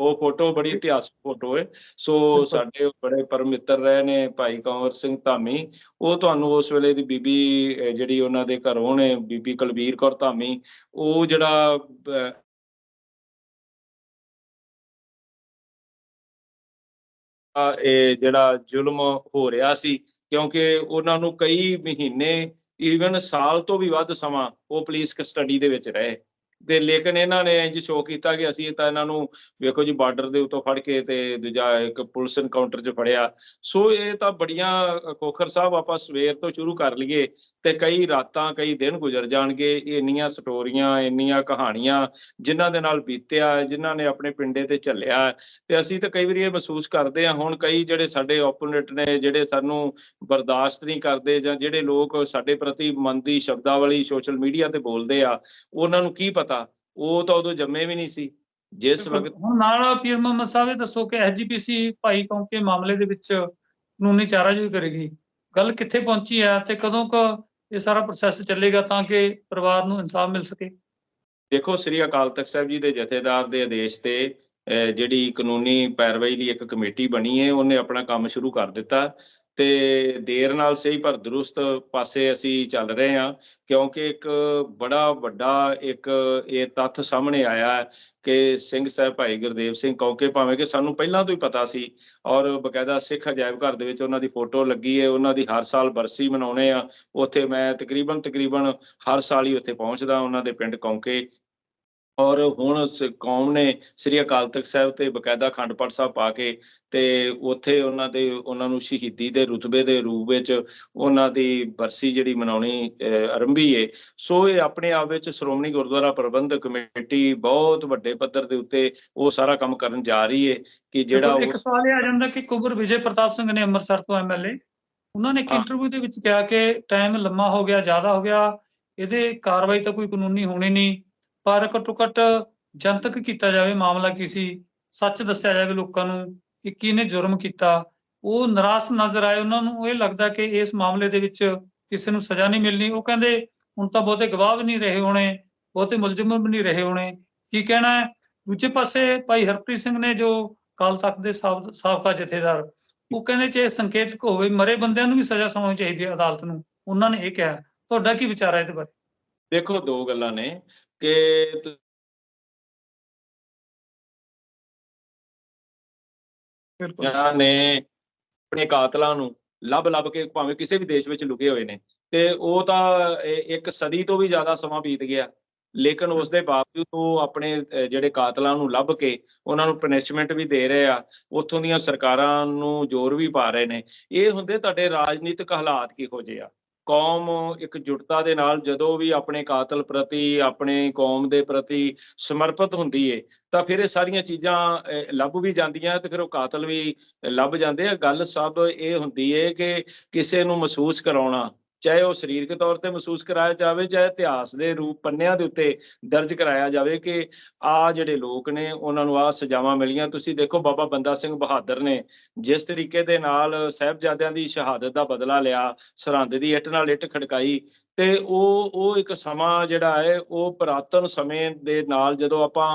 ਉਹ ਫੋਟੋ ਬੜੀ ਇਤਿਹਾਸਕ ਫੋਟੋ ਹੈ ਸੋ। ਸਾਡੇ ਬੜੇ ਪਰਮ ਮਿੱਤਰ ਰਹੇ ਨੇ ਭਾਈ ਕੰਵਰ ਸਿੰਘ ਧਾਮੀ ਉਹ ਤੁਹਾਨੂੰ ਉਸ ਵੇਲੇ ਦੀ ਬੀਬੀ ਜਿਹੜੀ ਉਹਨਾਂ ਦੇ ਘਰੋਂ ਨੇ ਬੀਬੀ ਕੁਲਬੀਰ ਕੌਰ ਧਾਮੀ ਉਹ ਜਿਹੜਾ ਇਹ ਜਿਹੜਾ ਜ਼ੁਲਮ ਹੋ ਰਿਹਾ ਸੀ ਕਿਉਂਕਿ ਉਹਨਾਂ ਨੂੰ ਕਈ ਮਹੀਨੇ ਈਵਨ ਸਾਲ ਤੋਂ ਵੀ ਵੱਧ ਸਮਾਂ ਉਹ ਪੁਲਿਸ ਕਸਟਡੀ ਦੇ ਵਿੱਚ ਰਹੇ ਤੇ ਲੇਕਿਨ ਇਹਨਾਂ ਨੇ ਇੰਜ ਸ਼ੋਅ ਕੀਤਾ ਕਿ ਅਸੀਂ ਤਾਂ ਇਹਨਾਂ ਨੂੰ ਵੇਖੋ ਜੀ ਬਾਰਡਰ ਦੇ ਉੱਤੋਂ ਫੜ ਕੇ ਤੇ ਦੂਜਾ ਇੱਕ ਪੁਲਿਸ ਐਨਕਾਊਂਟਰ 'ਚ ਫੜਿਆ। ਸੋ ਇਹ ਤਾਂ ਬੜੀਆਂ ਅ, ਸਾਹਿਬ ਆਪਾਂ ਸਵੇਰ ਤੋਂ ਸ਼ੁਰੂ ਕਰ ਲਈਏ ਤੇ ਕਈ ਰਾਤਾਂ ਕਈ ਦਿਨ ਗੁਜ਼ਰ ਜਾਣਗੇ। ਇੰਨੀਆਂ ਸਟੋਰੀਆਂ ਇੰਨੀਆਂ ਕਹਾਣੀਆਂ ਜਿਨ੍ਹਾਂ ਦੇ ਨਾਲ ਬੀਤਿਆ ਜਿਨ੍ਹਾਂ ਨੇ ਆਪਣੇ ਪਿੰਡੇ ਤੇ ਝੱਲਿਆ। ਤੇ ਅਸੀਂ ਤਾਂ ਕਈ ਵਾਰੀ ਇਹ ਮਹਿਸੂਸ ਕਰਦੇ ਹਾਂ ਹੁਣ ਕਈ ਜਿਹੜੇ ਸਾਡੇ ਓਪੋਨੈਂਟ ਨੇ ਜਿਹੜੇ ਸਾਨੂੰ ਬਰਦਾਸ਼ਤ ਨਹੀਂ ਕਰਦੇ ਜਾਂ ਜਿਹੜੇ ਲੋਕ ਸਾਡੇ ਪ੍ਰਤੀ ਮਨ ਦੀ ਸ਼ਬਦਾਵਲੀ ਸੋਸ਼ਲ ਮੀਡੀਆ ਤੇ ਬੋਲਦੇ ਆ ਉਹਨਾਂ ਨੂੰ ਕੀ ਪਤਾ ਉਹ ਤਾਂ ਉਦੋਂ ਜੰਮੇ ਵੀ ਨਹੀਂ ਸੀ। ਜਿਸ ਵਕਤ ਹੁਣ ਨਾਲ ਪੀਰ ਮੁਹੰਮਦ ਸਾਹਿਬ ਦੱਸੋ ਕਿ ਐਸਜੀਪੀਸੀ ਭਾਈ ਕੌਂਕੇ ਮਾਮਲੇ ਦੇ ਵਿੱਚ ਕਾਨੂੰਨੀ ਚਾਰਾਜੋਈ ਕਰੇਗੀ ਗੱਲ ਕਿੱਥੇ ਪਹੁੰਚੀ ਹੈ ਤੇ ਕਦੋਂ ਕ ਇਹ ਸਾਰਾ ਪ੍ਰੋਸੈਸ ਚੱਲੇਗਾ ਤਾਂ ਕਿ ਪਰਿਵਾਰ ਨੂੰ ਇਨਸਾਫ ਮਿਲ ਸਕੇ? ਦੇਖੋ ਸ੍ਰੀ ਅਕਾਲ ਤਖਤ ਸਾਹਿਬ ਜੀ ਦੇ ਜਥੇਦਾਰ ਦੇ ਆਦੇਸ਼ ਤੇ ਜਿਹੜੀ ਕਾਨੂੰਨੀ ਪੈਰਵਾਈ ਲਈ ਇੱਕ ਕਮੇਟੀ ਬਣੀ ਹੈ ਉਹਨੇ ਆਪਣਾ ਕੰਮ ਸ਼ੁਰੂ ਕਰ ਦਿੱਤਾ। ਤੇ ਦੇਰ ਨਾਲ ਸਹੀ ਪਰ ਦਰੁਸਤ ਪਾਸੇ ਅਸੀਂ ਚੱਲ ਰਹੇ ਹਾਂ, ਕਿਉਂਕਿ ਇੱਕ ਬੜਾ ਵੱਡਾ ਇੱਕ ਇਹ ਤੱਥ ਸਾਹਮਣੇ ਆਇਆ ਹੈ ਕਿ ਸਿੰਘ ਸਾਹਿਬ ਭਾਈ ਗੁਰਦੇਵ ਸਿੰਘ ਕੌਕੇ ਭਾਵੇਂ ਕਿ ਸਾਨੂੰ ਪਹਿਲਾਂ ਤੋਂ ਹੀ ਪਤਾ ਸੀ ਔਰ ਬਕਾਇਦਾ ਸਿੱਖ ਅਜਾਇਬ ਘਰ ਦੇ ਵਿੱਚ ਉਹਨਾਂ ਦੀ ਫੋਟੋ ਲੱਗੀ ਹੈ, ਉਹਨਾਂ ਦੀ ਹਰ ਸਾਲ ਬਰਸੀ ਮਨਾਉਣੇ ਆ ਉੱਥੇ ਮੈਂ ਤਕਰੀਬਨ ਤਕਰੀਬਨ ਹਰ ਸਾਲ ਹੀ ਉੱਥੇ ਪਹੁੰਚਦਾ, ਉਹਨਾਂ ਦੇ ਪਿੰਡ ਕੌਕੇ ਔਰ ਹੁਣ ਕੌਮ ਨੇ ਸ੍ਰੀ ਅਕਾਲ ਤਖਤ ਸਾਹਿਬ ਤੇ ਬਕਾਇਦਾ ਅਖੰਡ ਪਾਠ ਸਾਹਿਬ ਪਾ ਕੇ ਤੇ ਉੱਥੇ ਉਹਨਾਂ ਦੇ ਉਹਨਾਂ ਨੂੰ ਸ਼ਹੀਦੀ ਦੇ ਰੁਤਬੇ ਦੇ ਰੂਪ ਵਿੱਚ ਉਹਨਾਂ ਦੀ ਬਰਸੀ ਜਿਹੜੀ ਮਨਾਉਣੀ ਆਰੰਭੀ ਏ। ਸੋ ਇਹ ਆਪਣੇ ਆਪ ਵਿੱਚ ਸ਼੍ਰੋਮਣੀ ਗੁਰਦੁਆਰਾ ਪ੍ਰਬੰਧਕ ਕਮੇਟੀ ਬਹੁਤ ਵੱਡੇ ਪੱਧਰ ਦੇ ਉੱਤੇ ਉਹ ਸਾਰਾ ਕੰਮ ਕਰਨ ਜਾ ਰਹੀ ਏ ਕਿ ਜਿਹੜਾ ਇੱਕ ਸਵਾਲ ਇਹ ਆ ਜਾਂਦਾ ਕਿ ਕੁਬਰ ਵਿਜੇ ਪ੍ਰਤਾਪ ਸਿੰਘ ਨੇ ਅੰਮ੍ਰਿਤਸਰ ਤੋਂ ਐਮਐਲਏ ਉਹਨਾਂ ਨੇ ਇੱਕ। ਇੰਟਰਵਿਊ ਦੇ ਵਿੱਚ ਕਿਹਾ ਕਿ ਟਾਈਮ ਲੰਮਾ ਹੋ ਗਿਆ ਜ਼ਿਆਦਾ ਹੋ ਗਿਆ ਇਹਦੇ ਕਾਰਵਾਈ ਤਾਂ ਕੋਈ ਕਾਨੂੰਨੀ ਹੋਣੀ ਨਹੀਂ। ਪਰ ਘੱਟੋ ਘੱਟ ਜਨਤਕ ਕੀਤਾ ਜਾਵੇ ਮਾਮਲਾ ਕੀ ਸੀ? ਸੱਚ ਦੱਸਿਆ ਜਾਵੇ ਲੋਕਾਂ ਨੂੰ ਕਿ ਕਿਹਨੇ ਜੁਰਮ ਕੀਤਾ? ਉਹ ਨਿਰਾਸ਼ ਨਜ਼ਰ ਆਏ, ਉਹਨਾਂ ਨੂੰ ਇਹ ਲੱਗਦਾ ਕਿ ਇਸ ਮਾਮਲੇ ਦੇ ਵਿੱਚ ਕਿਸੇ ਨੂੰ ਸਜ਼ਾ ਨਹੀਂ ਮਿਲਣੀ। ਉਹ ਕਹਿੰਦੇ, ਹੁਣ ਤਾਂ ਬਹੁਤੇ ਗਵਾਹ ਵੀ ਨਹੀਂ ਰਹੇ ਹੋਣੇ, ਬਹੁਤੇ ਮੁਲਜ਼ਮ ਵੀ ਨਹੀਂ ਰਹੇ ਹੋਣੇ। ਕੀ ਕਹਿਣਾ ਹੈ? ਦੂਜੇ ਪਾਸੇ ਭਾਈ ਹਰਪ੍ਰੀਤ ਸਿੰਘ ਨੇ ਜੋ ਕਾਲ ਤਖ਼ਤ ਦੇ ਸਾਬ- ਸਾਬਕਾ ਜਥੇਦਾਰ, ਉਹ ਕਹਿੰਦੇ ਜੇ ਸੰਕੇਤਕ ਹੋਵੇ, ਮਰੇ ਬੰਦਿਆਂ ਨੂੰ ਵੀ ਸਜ਼ਾ ਸੁਣਾਉਣੀ ਚਾਹੀਦੀ ਹੈ ਅਦਾਲਤ ਨੂੰ। ਉਹਨਾਂ ਨੇ ਇਹ ਕਿਹਾ। ਤੁਹਾਡਾ ਕੀ ਵਿਚਾਰ ਹੈ ਇਹਦੇ ਬਾਰੇ? ਦੇਖੋ, ਦੋ ਗੱਲਾਂ ਨੇ। ਕਿ ਬਿਲਕੁਲ। ਜਾਂ ਨੇ ਆਪਣੇ ਕਾਤਲਾਂ ਨੂੰ ਲੱਭ ਲੱਭ ਕੇ ਭਾਵੇਂ ਕਿਸੇ ਵੀ ਦੇਸ਼ ਵਿੱਚ ਲੁਕੇ ਹੋਏ ਨੇ ਤੇ ਉਹ ਤਾਂ ਇੱਕ ਸਦੀ ਤੋਂ ਵੀ ਜ਼ਿਆਦਾ ਸਮਾਂ ਬੀਤ ਗਿਆ ਲੇਕਿਨ ਉਸ ਦੇ ਬਾਵਜੂਦ ਉਹ ਆਪਣੇ ਜਿਹੜੇ ਕਾਤਲਾਂ ਨੂੰ ਲੱਭ ਕੇ ਉਹਨਾਂ ਨੂੰ ਪਨਿਸ਼ਮੈਂਟ ਵੀ ਦੇ ਰਹੇ ਆ ਉੱਥੋਂ ਦੀਆਂ ਸਰਕਾਰਾਂ ਨੂੰ ਜ਼ੋਰ ਵੀ ਪਾ ਰਹੇ ਨੇ ਇਹ ਹੁੰਦੇ ਤੁਹਾਡੇ ਰਾਜਨੀਤਿਕ ਹਾਲਾਤ ਕਿਹੋ ਜਿਹੇ ਆ? ਕੌਮ ਇੱਕ ਜੁਟਤਾ ਦੇ ਨਾਲ ਜਦੋਂ ਵੀ ਆਪਣੇ ਕਾਤਲ ਪ੍ਰਤੀ, ਆਪਣੇ ਕੌਮ ਦੇ ਪ੍ਰਤੀ ਸਮਰਪਿਤ ਹੁੰਦੀ ਏ, ਤਾਂ ਫਿਰ ਇਹ ਸਾਰੀਆਂ ਚੀਜ਼ਾਂ ਲੱਭ ਵੀ ਜਾਂਦੀਆਂ ਤੇ ਫਿਰ ਉਹ ਕਾਤਲ ਵੀ ਲੱਭ ਜਾਂਦੇ ਆ। ਗੱਲ ਸਭ ਇਹ ਹੁੰਦੀ ਏ ਕਿ ਕਿਸੇ ਨੂੰ ਮਹਿਸੂਸ ਕਰਾਉਣਾ ਚਾਹੇ ਉਹ ਸਰੀਰਕ ਤੌਰ ਤੇ ਮਹਿਸੂਸ ਕਰਾਇਆ ਜਾਵੇ, ਚਾਹੇ ਇਤਿਹਾਸ ਦੇ ਰੂਪ ਪੰਨਿਆਂ ਦੇ ਉੱਤੇ ਦਰਜ ਕਰਾਇਆ ਜਾਵੇ ਕਿ ਆ ਜਿਹੜੇ ਲੋਕ ਨੇ, ਉਹਨਾਂ ਨੂੰ ਆ ਸਜ਼ਾਵਾਂ ਮਿਲੀਆਂ। ਤੁਸੀਂ ਦੇਖੋ ਬਾਬਾ ਬੰਦਾ ਸਿੰਘ ਬਹਾਦਰ ਨੇ ਜਿਸ ਤਰੀਕੇ ਦੇ ਨਾਲ ਸਾਹਿਬਜ਼ਾਦਿਆਂ ਦੀ ਸ਼ਹਾਦਤ ਦਾ ਬਦਲਾ ਲਿਆ, ਸਰਹੰਦ ਦੀ ਇੱਟ ਨਾਲ ਇੱਟ ਖੜਕਾਈ ਤੇ ਉਹ ਉਹ ਇੱਕ ਸਮਾਂ ਜਿਹੜਾ ਹੈ, ਉਹ ਪੁਰਾਤਨ ਸਮੇਂ ਦੇ ਨਾਲ ਜਦੋਂ ਆਪਾਂ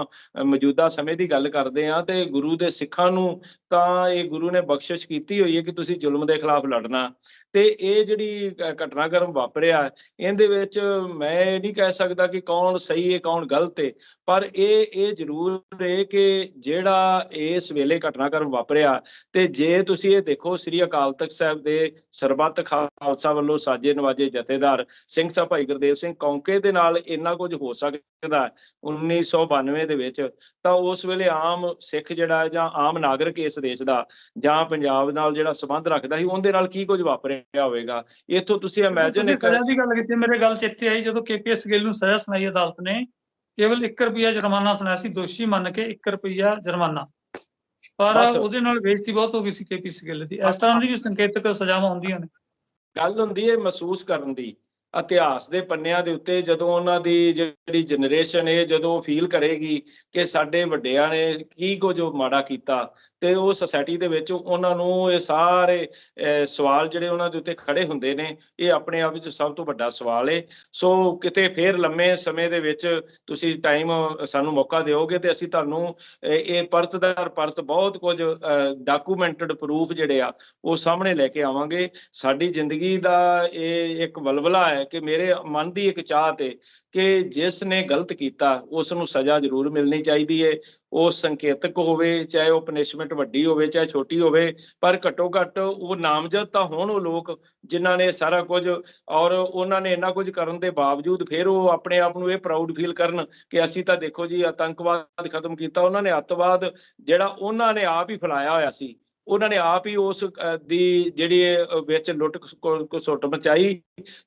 ਮੌਜੂਦਾ ਸਮੇਂ ਦੀ ਗੱਲ ਕਰਦੇ ਆ ਤੇ ਗੁਰੂ ਦੇ ਸਿੱਖਾਂ ਨੂੰ ਤਾਂ ਇਹ ਗੁਰੂ ਨੇ ਬਖਸ਼ਿਸ਼ ਕੀਤੀ ਹੋਈ ਹੈ ਕਿ ਤੁਸੀਂ ਜ਼ੁਲਮ ਦੇ ਖਿਲਾਫ ਲੜਨਾ। ਤੇ ਇਹ ਜਿਹੜੀ ਘਟਨਾਕ੍ਰਮ ਵਾਪਰਿਆ, ਇਹਦੇ ਵਿੱਚ ਮੈਂ ਨਹੀਂ ਕਹਿ ਸਕਦਾ ਕਿ ਕੌਣ ਸਹੀ ਹੈ, ਕੌਣ ਗਲਤ ਹੈ, ਪਰ ਇਹ ਇਹ ਜ਼ਰੂਰ ਹੈ ਕਿ ਜਿਹੜਾ ਇਸ ਵੇਲੇ ਘਟਨਾਕ੍ਰਮ ਵਾਪਰਿਆ, ਤੇ ਜੇ ਤੁਸੀਂ ਇਹ ਦੇਖੋ, ਸ੍ਰੀ ਅਕਾਲ ਤਖਤ ਸਾਹਿਬ ਦੇ ਸਰਬੱਤ ਖਾਲਸਾ ਵੱਲੋਂ ਸਾਜੇ ਨਵਾਜੇ ਜਥੇਦਾਰ ਸਿੰਘ ਸਾਹਿਬ ਭਾਈ ਗੁਰਦੇਵ ਸਿੰਘ ਕੌਂਕੇ ਦੇ ਨਾਲ ਇੰਨਾ ਕੁਝ ਹੋ ਸਕਦਾ ਹੈ 1992 ਦੇ ਵਿੱਚ ਤਾਂ ਉਸ ਵੇਲੇ ਆਮ ਸਿੱਖ ਜਿਹੜਾ ਹੈ ਜਾਂ ਆਮ ਨਾਗਰਿਕ ਇਸ ਦੇਸ਼ ਦਾ ਜਾਂ ਪੰਜਾਬ ਨਾਲ ਜਿਹੜਾ ਸੰਬੰਧ ਰੱਖਦਾ ਸੀ ਉਹਦੇ ਨਾਲ ਕੀ ਕੁਝ ਵਾਪਰਿਆ ਹੋਵੇਗਾ? ਇੱਥੋਂ ਤੁਸੀਂ ਇਮੇਜਿਨ ਸਜ਼ਾ ਦੀ ਗੱਲ ਕੀਤੀ ਮੇਰੇ ਗੱਲ ਚ ਇੱਥੇ ਆਈ ਜਦੋਂ ਕੇਪੀਐਸ ਗਿੱਲ ਨੂੰ ਸਜ਼ਾ ਸੁਣਾਈ ਅਦਾਲਤ ਨੇ ਕੇਵਲ 1 ਰੁਪਿਆ ਜੁਰਮਾਨਾ ਸੁਣਾਇਆ ਸੀ ਦੋਸ਼ੀ ਮੰਨ ਕੇ 1 ਰੁਪਿਆ ਜੁਰਮਾਨਾ। ਪਰ। ਉਹਦੇ ਨਾਲ ਬੇਇੱਜ਼ਤੀ ਬਹੁਤ ਹੋ ਗਈ ਸੀ ਕੇਪੀਐਸ ਗਿੱਲ ਦੀ। ਇਸ ਤਰ੍ਹਾਂ ਦੀ ਵੀ ਸੰਕੇਤਕ ਸਜ਼ਾਵਾਂ ਹੁੰਦੀਆਂ ਨੇ। ਗੱਲ ਹੁੰਦੀ ਹੈ ਮਹਿਸੂਸ ਕਰਨ ਦੀ। ਇਤਿਹਾਸ ਦੇ ਪੰਨਿਆਂ ਦੇ ਉੱਤੇ ਜਦੋਂ ਉਹਨਾਂ ਦੀ ਜਿਹੜੀ ਜਨਰੇਸ਼ਨ ਹੈ ਜਦੋਂ ਫੀਲ ਕਰੇਗੀ ਕਿ ਸਾਡੇ ਵੱਡਿਆਂ ਨੇ ਕੀ ਕੁਝ ਮਾੜਾ ਕੀਤਾ ਤੇ ਉਹ ਸੋਸਾਇਟੀ ਦੇ ਵਿੱਚ ਉਹਨਾਂ ਨੂੰ ਇਹ ਸਾਰੇ ਅਹ, ਸਵਾਲ ਜਿਹੜੇ ਉਹਨਾਂ ਦੇ ਉੱਤੇ ਖੜੇ ਹੁੰਦੇ ਨੇ ਇਹ ਆਪਣੇ ਆਪ ਵਿੱਚ ਸਭ ਤੋਂ ਵੱਡਾ ਸਵਾਲ ਹੈ ਸੋ ਕਿਤੇ ਫੇਰ ਲੰਮੇ ਸਮੇਂ ਦੇ ਵਿੱਚ ਤੁਸੀਂ ਟਾਈਮ ਸਾਨੂੰ ਮੌਕਾ ਦਿਓਗੇ ਤੇ ਅਸੀਂ ਤੁਹਾਨੂੰ ਇਹ ਪਰਤਦਾਰ ਪਰਤ ਬਹੁਤ ਕੁਝ ਡਾਕੂਮੈਂਟਡ ਪ੍ਰੂਫ ਜਿਹੜੇ ਆ ਉਹ ਸਾਹਮਣੇ ਲੈ ਕੇ ਆਵਾਂਗੇ। ਸਾਡੀ ਜ਼ਿੰਦਗੀ ਦਾ ਇਹ ਇੱਕ ਵਲਵਲਾ ਹੈ ਕਿ ਮੇਰੇ ਮਨ ਦੀ ਇੱਕ ਚਾਹਤ ਹੈ ਕਿ ਜਿਸ ਨੇ ਗਲਤ ਕੀਤਾ ਉਸ ਨੂੰ ਸਜ਼ਾ ਜ਼ਰੂਰ ਮਿਲਣੀ ਚਾਹੀਦੀ ਹੈ ਉਹ ਸੰਕੇਤਕ ਹੋਵੇ, ਚਾਹੇ ਉਹ ਪਨਿਸ਼ਮੈਂਟ ਵੱਡੀ ਹੋਵੇ, ਚਾਹੇ ਛੋਟੀ ਹੋਵੇ, ਪਰ ਘੱਟੋ ਘੱਟ ਉਹ ਨਾਮਜ਼ਦ ਤਾਂ ਹੋਣ ਉਹ ਲੋਕ ਜਿਨ੍ਹਾਂ ਨੇ ਸਾਰਾ ਕੁਝ ਔਰ ਉਹਨਾਂ ਨੇ ਇੰਨਾ ਕੁਝ ਕਰਨ ਦੇ ਬਾਵਜੂਦ ਫਿਰ ਉਹ ਆਪਣੇ ਆਪ ਨੂੰ ਇਹ ਪ੍ਰਾਊਡ ਫੀਲ ਕਰਨ ਕਿ ਅਸੀਂ ਤਾਂ ਦੇਖੋ ਜੀ, ਆਤੰਕਵਾਦ ਖਤਮ ਕੀਤਾ, ਉਹਨਾਂ ਨੇ ਅੱਤਵਾਦ ਜਿਹੜਾ ਉਹਨਾਂ ਨੇ ਆਪ ਹੀ ਫੈਲਾਇਆ ਹੋਇਆ ਸੀ। ਉਹਨਾਂ ਨੇ ਆਪ ਹੀ ਉਸ ਦੀ ਜਿਹੜੀ ਵਿੱਚ ਲੁੱਟ ਘਸੁੱਟ ਮਚਾਈ,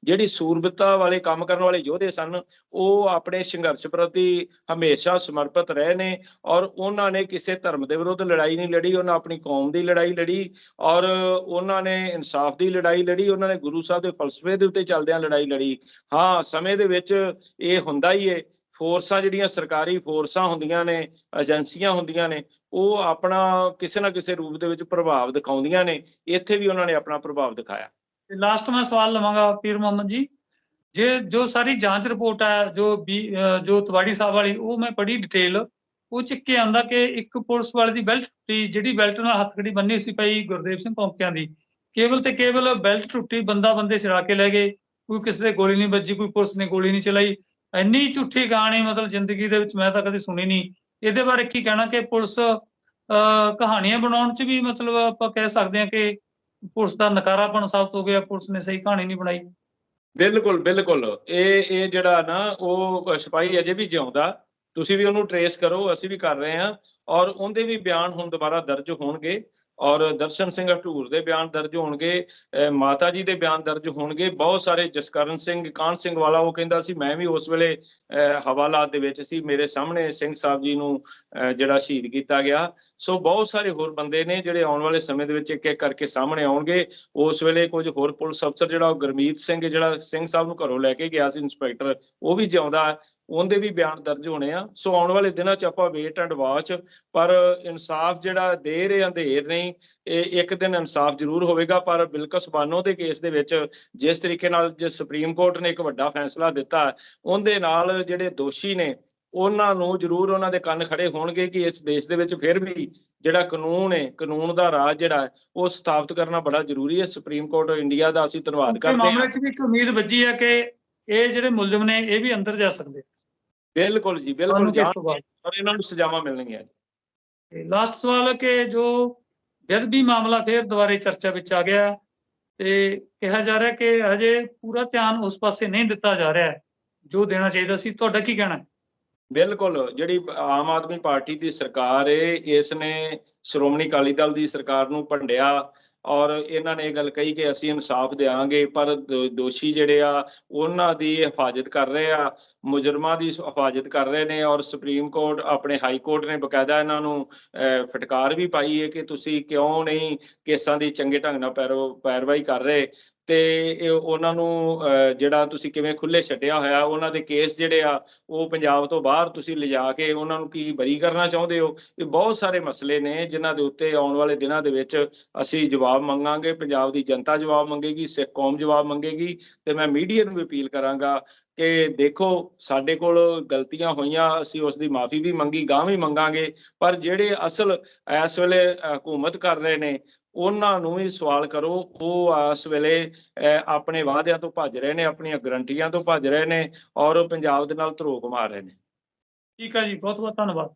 ਜਿਹੜੀ ਸੂਰਬਤਾ ਵਾਲੇ ਕੰਮ ਕਰਨ ਵਾਲੇ ਯੋਧੇ ਸਨ, ਉਹ ਆਪਣੇ ਸੰਘਰਸ਼ ਪ੍ਰਤੀ ਹਮੇਸ਼ਾ ਸਮਰਪਿਤ ਰਹੇ ਨੇ ਔਰ ਉਹਨਾਂ ਨੇ ਕਿਸੇ ਧਰਮ ਦੇ ਵਿਰੁੱਧ ਲੜਾਈ ਨਹੀਂ ਲੜੀ, ਉਹਨਾਂ ਆਪਣੀ ਕੌਮ ਦੀ ਲੜਾਈ ਲੜੀ ਔਰ ਉਹਨਾਂ ਨੇ ਇਨਸਾਫ ਦੀ ਲੜਾਈ ਲੜੀ, ਉਹਨਾਂ ਨੇ ਗੁਰੂ ਸਾਹਿਬ ਦੇ ਫਲਸਫੇ ਦੇ ਉੱਤੇ ਚੱਲਦਿਆਂ ਲੜਾਈ ਲੜੀ। ਹਾਂ, ਸਮੇਂ ਦੇ ਵਿੱਚ ਇਹ ਹੁੰਦਾ ਹੀ ਏ, ਫੋਰਸਾਂ ਜਿਹੜੀਆਂ ਸਰਕਾਰੀ ਫੋਰਸਾਂ ਹੁੰਦੀਆਂ ਨੇ, ਏਜੰਸੀਆਂ ਹੁੰਦੀਆਂ ਨੇ ਉਹ ਆਪਣਾ ਕਿਸੇ ਨਾ ਕਿਸੇ ਰੂਪ ਦੇ ਵਿੱਚ ਪ੍ਰਭਾਵ ਦਿਖਾਉਂਦੀਆਂ ਨੇ, ਇੱਥੇ ਵੀ ਉਹਨਾਂ ਨੇ ਆਪਣਾ ਪ੍ਰਭਾਵ ਦਿਖਾਇਆ। ਤੇ ਲਾਸਟ ਮੈਂ ਸਵਾਲ ਲਵਾਂਗਾ ਪੀਰ ਮੁਹੰਮਦ ਜੀ। ਜੇ ਜੋ ਸਾਰੀ ਜਾਂਚ ਰਿਪੋਰਟ ਹੈ, ਜੋ ਜੋ ਤਵਾੜੀ ਸਾਹਿਬ ਵਾਲੀ, ਉਹ ਮੈਂ ਪੜ੍ਹੀ ਡਿਟੇਲ ਉਹ ਚ ਕੀ ਆਂਦਾ ਕਿ ਇੱਕ ਪੁਲਿਸ ਵਾਲੇ ਦੀ ਬੈਲਟ ਟੁੱਟੀ, ਜਿਹੜੀ ਬੈਲਟ ਨਾਲ ਹੱਥਕੜੀ ਬੰਨੀ ਸੀ ਭਾਈ ਗੁਰਦੇਵ ਸਿੰਘ ਪੌਂਕਿਆਂ ਦੀ। ਕੇਵਲ ਤੇ ਕੇਵਲ ਬੈਲਟ ਟੁੱਟੀ, ਬੰਦਾ ਬੰਦੇ ਛੜਾ ਕੇ ਲੈ ਗਏ, ਕੋਈ ਕਿਸੇ ਦੇ ਗੋਲੀ ਨਹੀਂ ਵੱਜੀ, ਕੋਈ ਪੁਲਿਸ ਨੇ ਗੋਲੀ ਨਹੀਂ ਚਲਾਈ। ਇੰਨੀ ਝੂਠੀ ਕਹਾਣੀ ਮਤਲਬ ਜ਼ਿੰਦਗੀ ਦੇ ਵਿੱਚ ਮੈਂ ਤਾਂ ਕਦੇ ਸੁਣੀ ਨਹੀਂ। ਇਹਦੇ ਬਾਰੇ ਕੀ ਕਹਿਣਾ ਕਿ ਪੁਲਿਸ ਕਹਾਣੀਆਂ ਬਣਾਉਣ ਚ ਵੀ ਮਤਲਬ ਆਪਾਂ ਕਹਿ ਸਕਦੇ ਹਾਂ ਕਿ ਪੁਲਿਸ ਦਾ ਨਕਾਰਾਪਣ ਸਾਬਤ ਹੋ ਗਿਆ, ਪੁਲਿਸ ਨੇ ਸਹੀ ਕਹਾਣੀ ਨਹੀਂ ਬਣਾਈ। ਬਿਲਕੁਲ ਬਿਲਕੁਲ। ਇਹ ਇਹ ਜਿਹੜਾ ਨਾ, ਉਹ ਸਿਪਾਹੀ ਅਜੇ ਵੀ ਜਿਉਂਦਾ। ਤੁਸੀਂ ਵੀ ਉਹਨੂੰ ਟਰੇਸ ਕਰੋ, ਅਸੀਂ ਵੀ ਕਰ ਰਹੇ ਹਾਂ। ਔਰ ਉਹਦੇ ਵੀ ਬਿਆਨ ਹੁਣ ਦੁਬਾਰਾ ਦਰਜ ਹੋਣਗੇ। ਔਰ ਦਰਸ਼ਨ ਸਿੰਘ ਹਟੂਰ ਦੇ ਬਿਆਨ ਦਰਜ ਹੋਣਗੇ ਮਾਤਾ ਜੀ ਦੇ ਬਿਆਨ ਦਰਜ ਹੋਣਗੇ। ਬਹੁਤ ਸਾਰੇ ਜਸਕਰਨ ਸਿੰਘ ਕਾਨ ਸਿੰਘ ਵਾਲਾ ਉਹ ਕਹਿੰਦਾ ਸੀ, ਮੈਂ ਵੀ ਉਸ ਵੇਲੇ ਹਵਾਲਾਤ ਦੇ ਵਿੱਚ ਸੀ। ਮੇਰੇ ਸਾਹਮਣੇ ਸਿੰਘ ਸਾਹਿਬ ਜੀ ਨੂੰ, ਅਹ ਜਿਹੜਾ ਸ਼ਹੀਦ ਕੀਤਾ ਗਿਆ। ਸੋ ਬਹੁਤ ਸਾਰੇ ਹੋਰ ਬੰਦੇ ਨੇ ਜਿਹੜੇ ਆਉਣ ਵਾਲੇ ਸਮੇਂ ਦੇ ਵਿੱਚ ਇੱਕ ਇੱਕ ਕਰਕੇ ਸਾਹਮਣੇ ਆਉਣਗੇ। ਉਸ ਵੇਲੇ ਕੁਝ ਹੋਰ ਪੁਲਿਸ ਅਫਸਰ ਜਿਹੜਾ ਉਹ ਗੁਰਮੀਤ ਸਿੰਘ, ਜਿਹੜਾ ਸਿੰਘ ਸਾਹਿਬ ਨੂੰ ਘਰੋਂ ਲੈ ਕੇ ਗਿਆ ਸੀ, ਇੰਸਪੈਕਟਰ, ਉਹ ਵੀ ਜਿਉਂਦਾ ਉਹਦੇ ਵੀ ਬਿਆਨ ਦਰਜ ਹੋਣੇ ਆ। ਸੋ ਆਉਣ ਵਾਲੇ ਦਿਨਾਂ 'ਚ ਆਪਾਂ ਵੇਟ ਐਂਡ ਵਾਚ ਪਰ ਇਨਸਾਫ ਜਿਹੜਾ ਦੇਰ ਜਾਂ ਅੰਧੇਰ ਨਹੀਂ ਇਹ ਇੱਕ ਦਿਨ ਇਨਸਾਫ ਜ਼ਰੂਰ ਹੋਵੇਗਾ। ਪਰ ਬਿਲਕਸ ਬਾਨੋ ਦੇ ਕੇਸ ਦੇ ਵਿੱਚ ਜਿਸ ਤਰੀਕੇ ਨਾਲ ਜੇ ਸੁਪਰੀਮ ਕੋਰਟ ਨੇ ਇੱਕ ਵੱਡਾ ਫੈਸਲਾ ਦਿੱਤਾ ਹੈ, ਉਹਦੇ ਨਾਲ ਜਿਹੜੇ ਦੋਸ਼ੀ ਨੇ ਉਹਨਾਂ ਨੂੰ ਜ਼ਰੂਰ ਉਹਨਾਂ ਦੇ ਕੰਨ ਖੜੇ ਹੋਣਗੇ ਕਿ ਇਸ ਦੇਸ਼ ਦੇ ਵਿੱਚ ਫਿਰ ਵੀ ਜਿਹੜਾ ਕਾਨੂੰਨ ਹੈ ਕਾਨੂੰਨ ਦਾ ਰਾਜ ਜਿਹੜਾ ਹੈ ਉਹ ਸਥਾਪਿਤ ਕਰਨਾ ਬੜਾ ਜ਼ਰੂਰੀ ਹੈ ਸੁਪਰੀਮ ਕੋਰਟ ਇੰਡੀਆ ਦਾ ਅਸੀਂ ਧੰਨਵਾਦ ਕਰਦੇ ਮਾਮਲੇ ਹਾਂ 'ਚ ਵੀ ਇੱਕ ਉਮੀਦ ਵੱਜੀ ਹੈ ਕਿ ਇਹ ਜਿਹੜੇ ਮੁਲਜ਼ਮ ਨੇ ਇਹ ਵੀ ਅੰਦਰ ਜਾ ਸਕਦੇ ਬਿਲਕੁਲ ਜੀ ਬਿਲਕੁਲ ਤੋਂ ਬਾਅਦ? ਔਰ ਇਹਨਾਂ ਨੂੰ ਸਜ਼ਾਵਾਂ ਮਿਲਣਗੀਆਂ ਲਾਸਟ ਸਵਾਲ ਹੈ ਕਿ ਜੋ ਬੇਅਦਬੀ ਮਾਮਲਾ ਫਿਰ ਦੁਬਾਰੇ ਚਰਚਾ ਵਿੱਚ ਆ ਗਿਆ ਤੇ ਕਿਹਾ ਜਾ ਰਿਹਾ ਕਿ ਹਜੇ ਪੂਰਾ ਧਿਆਨ ਉਸ ਪਾਸੇ ਨਹੀਂ ਦਿੱਤਾ ਜਾ ਰਿਹਾ ਜੋ ਦੇਣਾ ਚਾਹੀਦਾ ਸੀ। ਤੁਹਾਡਾ ਕੀ ਕਹਿਣਾ ਹੈ? ਬਿਲਕੁਲ ਜਿਹੜੀ ਆਮ ਆਦਮੀ ਪਾਰਟੀ ਦੀ ਸਰਕਾਰ ਏ ਇਸ ਨੇ ਸ਼੍ਰੋਮਣੀ ਅਕਾਲੀ ਦਲ ਦੀ ਸਰਕਾਰ ਨੂੰ ਭੰਡਿਆ ਔਰ ਇਹਨਾਂ ਨੇ ਇਹ ਗੱਲ ਕਹੀ ਕਿ ਅਸੀਂ ਇਨਸਾਫ ਦੇਵਾਂਗੇ ਪਰ ਦੋਸ਼ੀ ਜਿਹੜੇ ਆ ਉਹਨਾਂ ਦੀ ਹਿਫਾਜ਼ਤ ਕਰ ਰਹੇ ਆ ਮੁਜਰਮਾਂ ਦੀ ਹਿਫਾਜ਼ਤ ਕਰ ਰਹੇ ਨੇ ਔਰ ਸੁਪਰੀਮ ਕੋਰਟ ਆਪਣੇ ਹਾਈ ਕੋਰਟ ਨੇ ਬਕਾਇਦਾ ਇਹਨਾਂ ਨੂੰ ਅਹ, ਫਟਕਾਰ ਵੀ ਪਾਈ ਹੈ ਕਿ ਤੁਸੀਂ ਕਿਉਂ ਨਹੀਂ ਕੇਸਾਂ ਦੀ ਚੰਗੇ ਢੰਗ ਨਾਲ ਪੈਰੋ ਪੈਰਵਾਈ ਕਰ ਰਹੇ। ਤੇ ਉਹਨਾਂ ਨੂੰ ਜਿਹੜਾ ਤੁਸੀਂ ਕਿਵੇਂ ਖੁੱਲੇ ਛੱਡਿਆ ਹੋਇਆ, ਉਹਨਾਂ ਦੇ ਕੇਸ ਜਿਹੜੇ ਆ, ਉਹ ਪੰਜਾਬ ਤੋਂ ਬਾਹਰ ਤੁਸੀਂ ਲਿਜਾ ਕੇ ਉਹਨਾਂ ਨੂੰ ਕੀ ਬਰੀ ਕਰਨਾ ਚਾਹੁੰਦੇ ਹੋ? ਇਹ ਬਹੁਤ ਸਾਰੇ ਮਸਲੇ ਨੇ ਜਿਨ੍ਹਾਂ ਦੇ ਉੱਤੇ ਆਉਣ ਵਾਲੇ ਦਿਨਾਂ ਦੇ ਵਿੱਚ ਅਸੀਂ ਜਵਾਬ ਮੰਗਾਂਗੇ, ਪੰਜਾਬ ਦੀ ਜਨਤਾ ਜਵਾਬ ਮੰਗੇਗੀ, ਸਿੱਖ ਕੌਮ ਜਵਾਬ ਮੰਗੇਗੀ ਤੇ ਮੈਂ ਮੀਡੀਆ ਨੂੰ ਵੀ ਅਪੀਲ ਕਰਾਂਗਾ ਕਿ ਦੇਖੋ, ਸਾਡੇ ਕੋਲ ਗਲਤੀਆਂ ਹੋਈਆਂ, ਅਸੀਂ ਉਸ ਦੀ ਮਾਫੀ ਵੀ ਮੰਗੀ ਗਾਂ ਵੀ ਮੰਗਾਂਗੇ, ਪਰ ਜਿਹੜੇ ਅਸਲ, ਇਸ ਵੇਲੇ ਹਕੂਮਤ ਕਰ ਰਹੇ ਨੇ ਉਹਨਾਂ ਨੂੰ ਵੀ ਸਵਾਲ ਕਰੋ ਉਹ ਇਸ ਵੇਲੇ ਅਹ, ਆਪਣੇ ਵਾਅਦਿਆਂ ਤੋਂ ਭੱਜ ਰਹੇ ਨੇ ਆਪਣੀਆਂ ਗਰੰਟੀਆਂ ਤੋਂ ਭੱਜ ਰਹੇ ਨੇ ਔਰ ਪੰਜਾਬ ਦੇ ਨਾਲ ਧਰੋਕ ਮਾਰ ਰਹੇ ਨੇ। ਠੀਕ ਹੈ ਜੀ ਬਹੁਤ ਬਹੁਤ ਧੰਨਵਾਦ।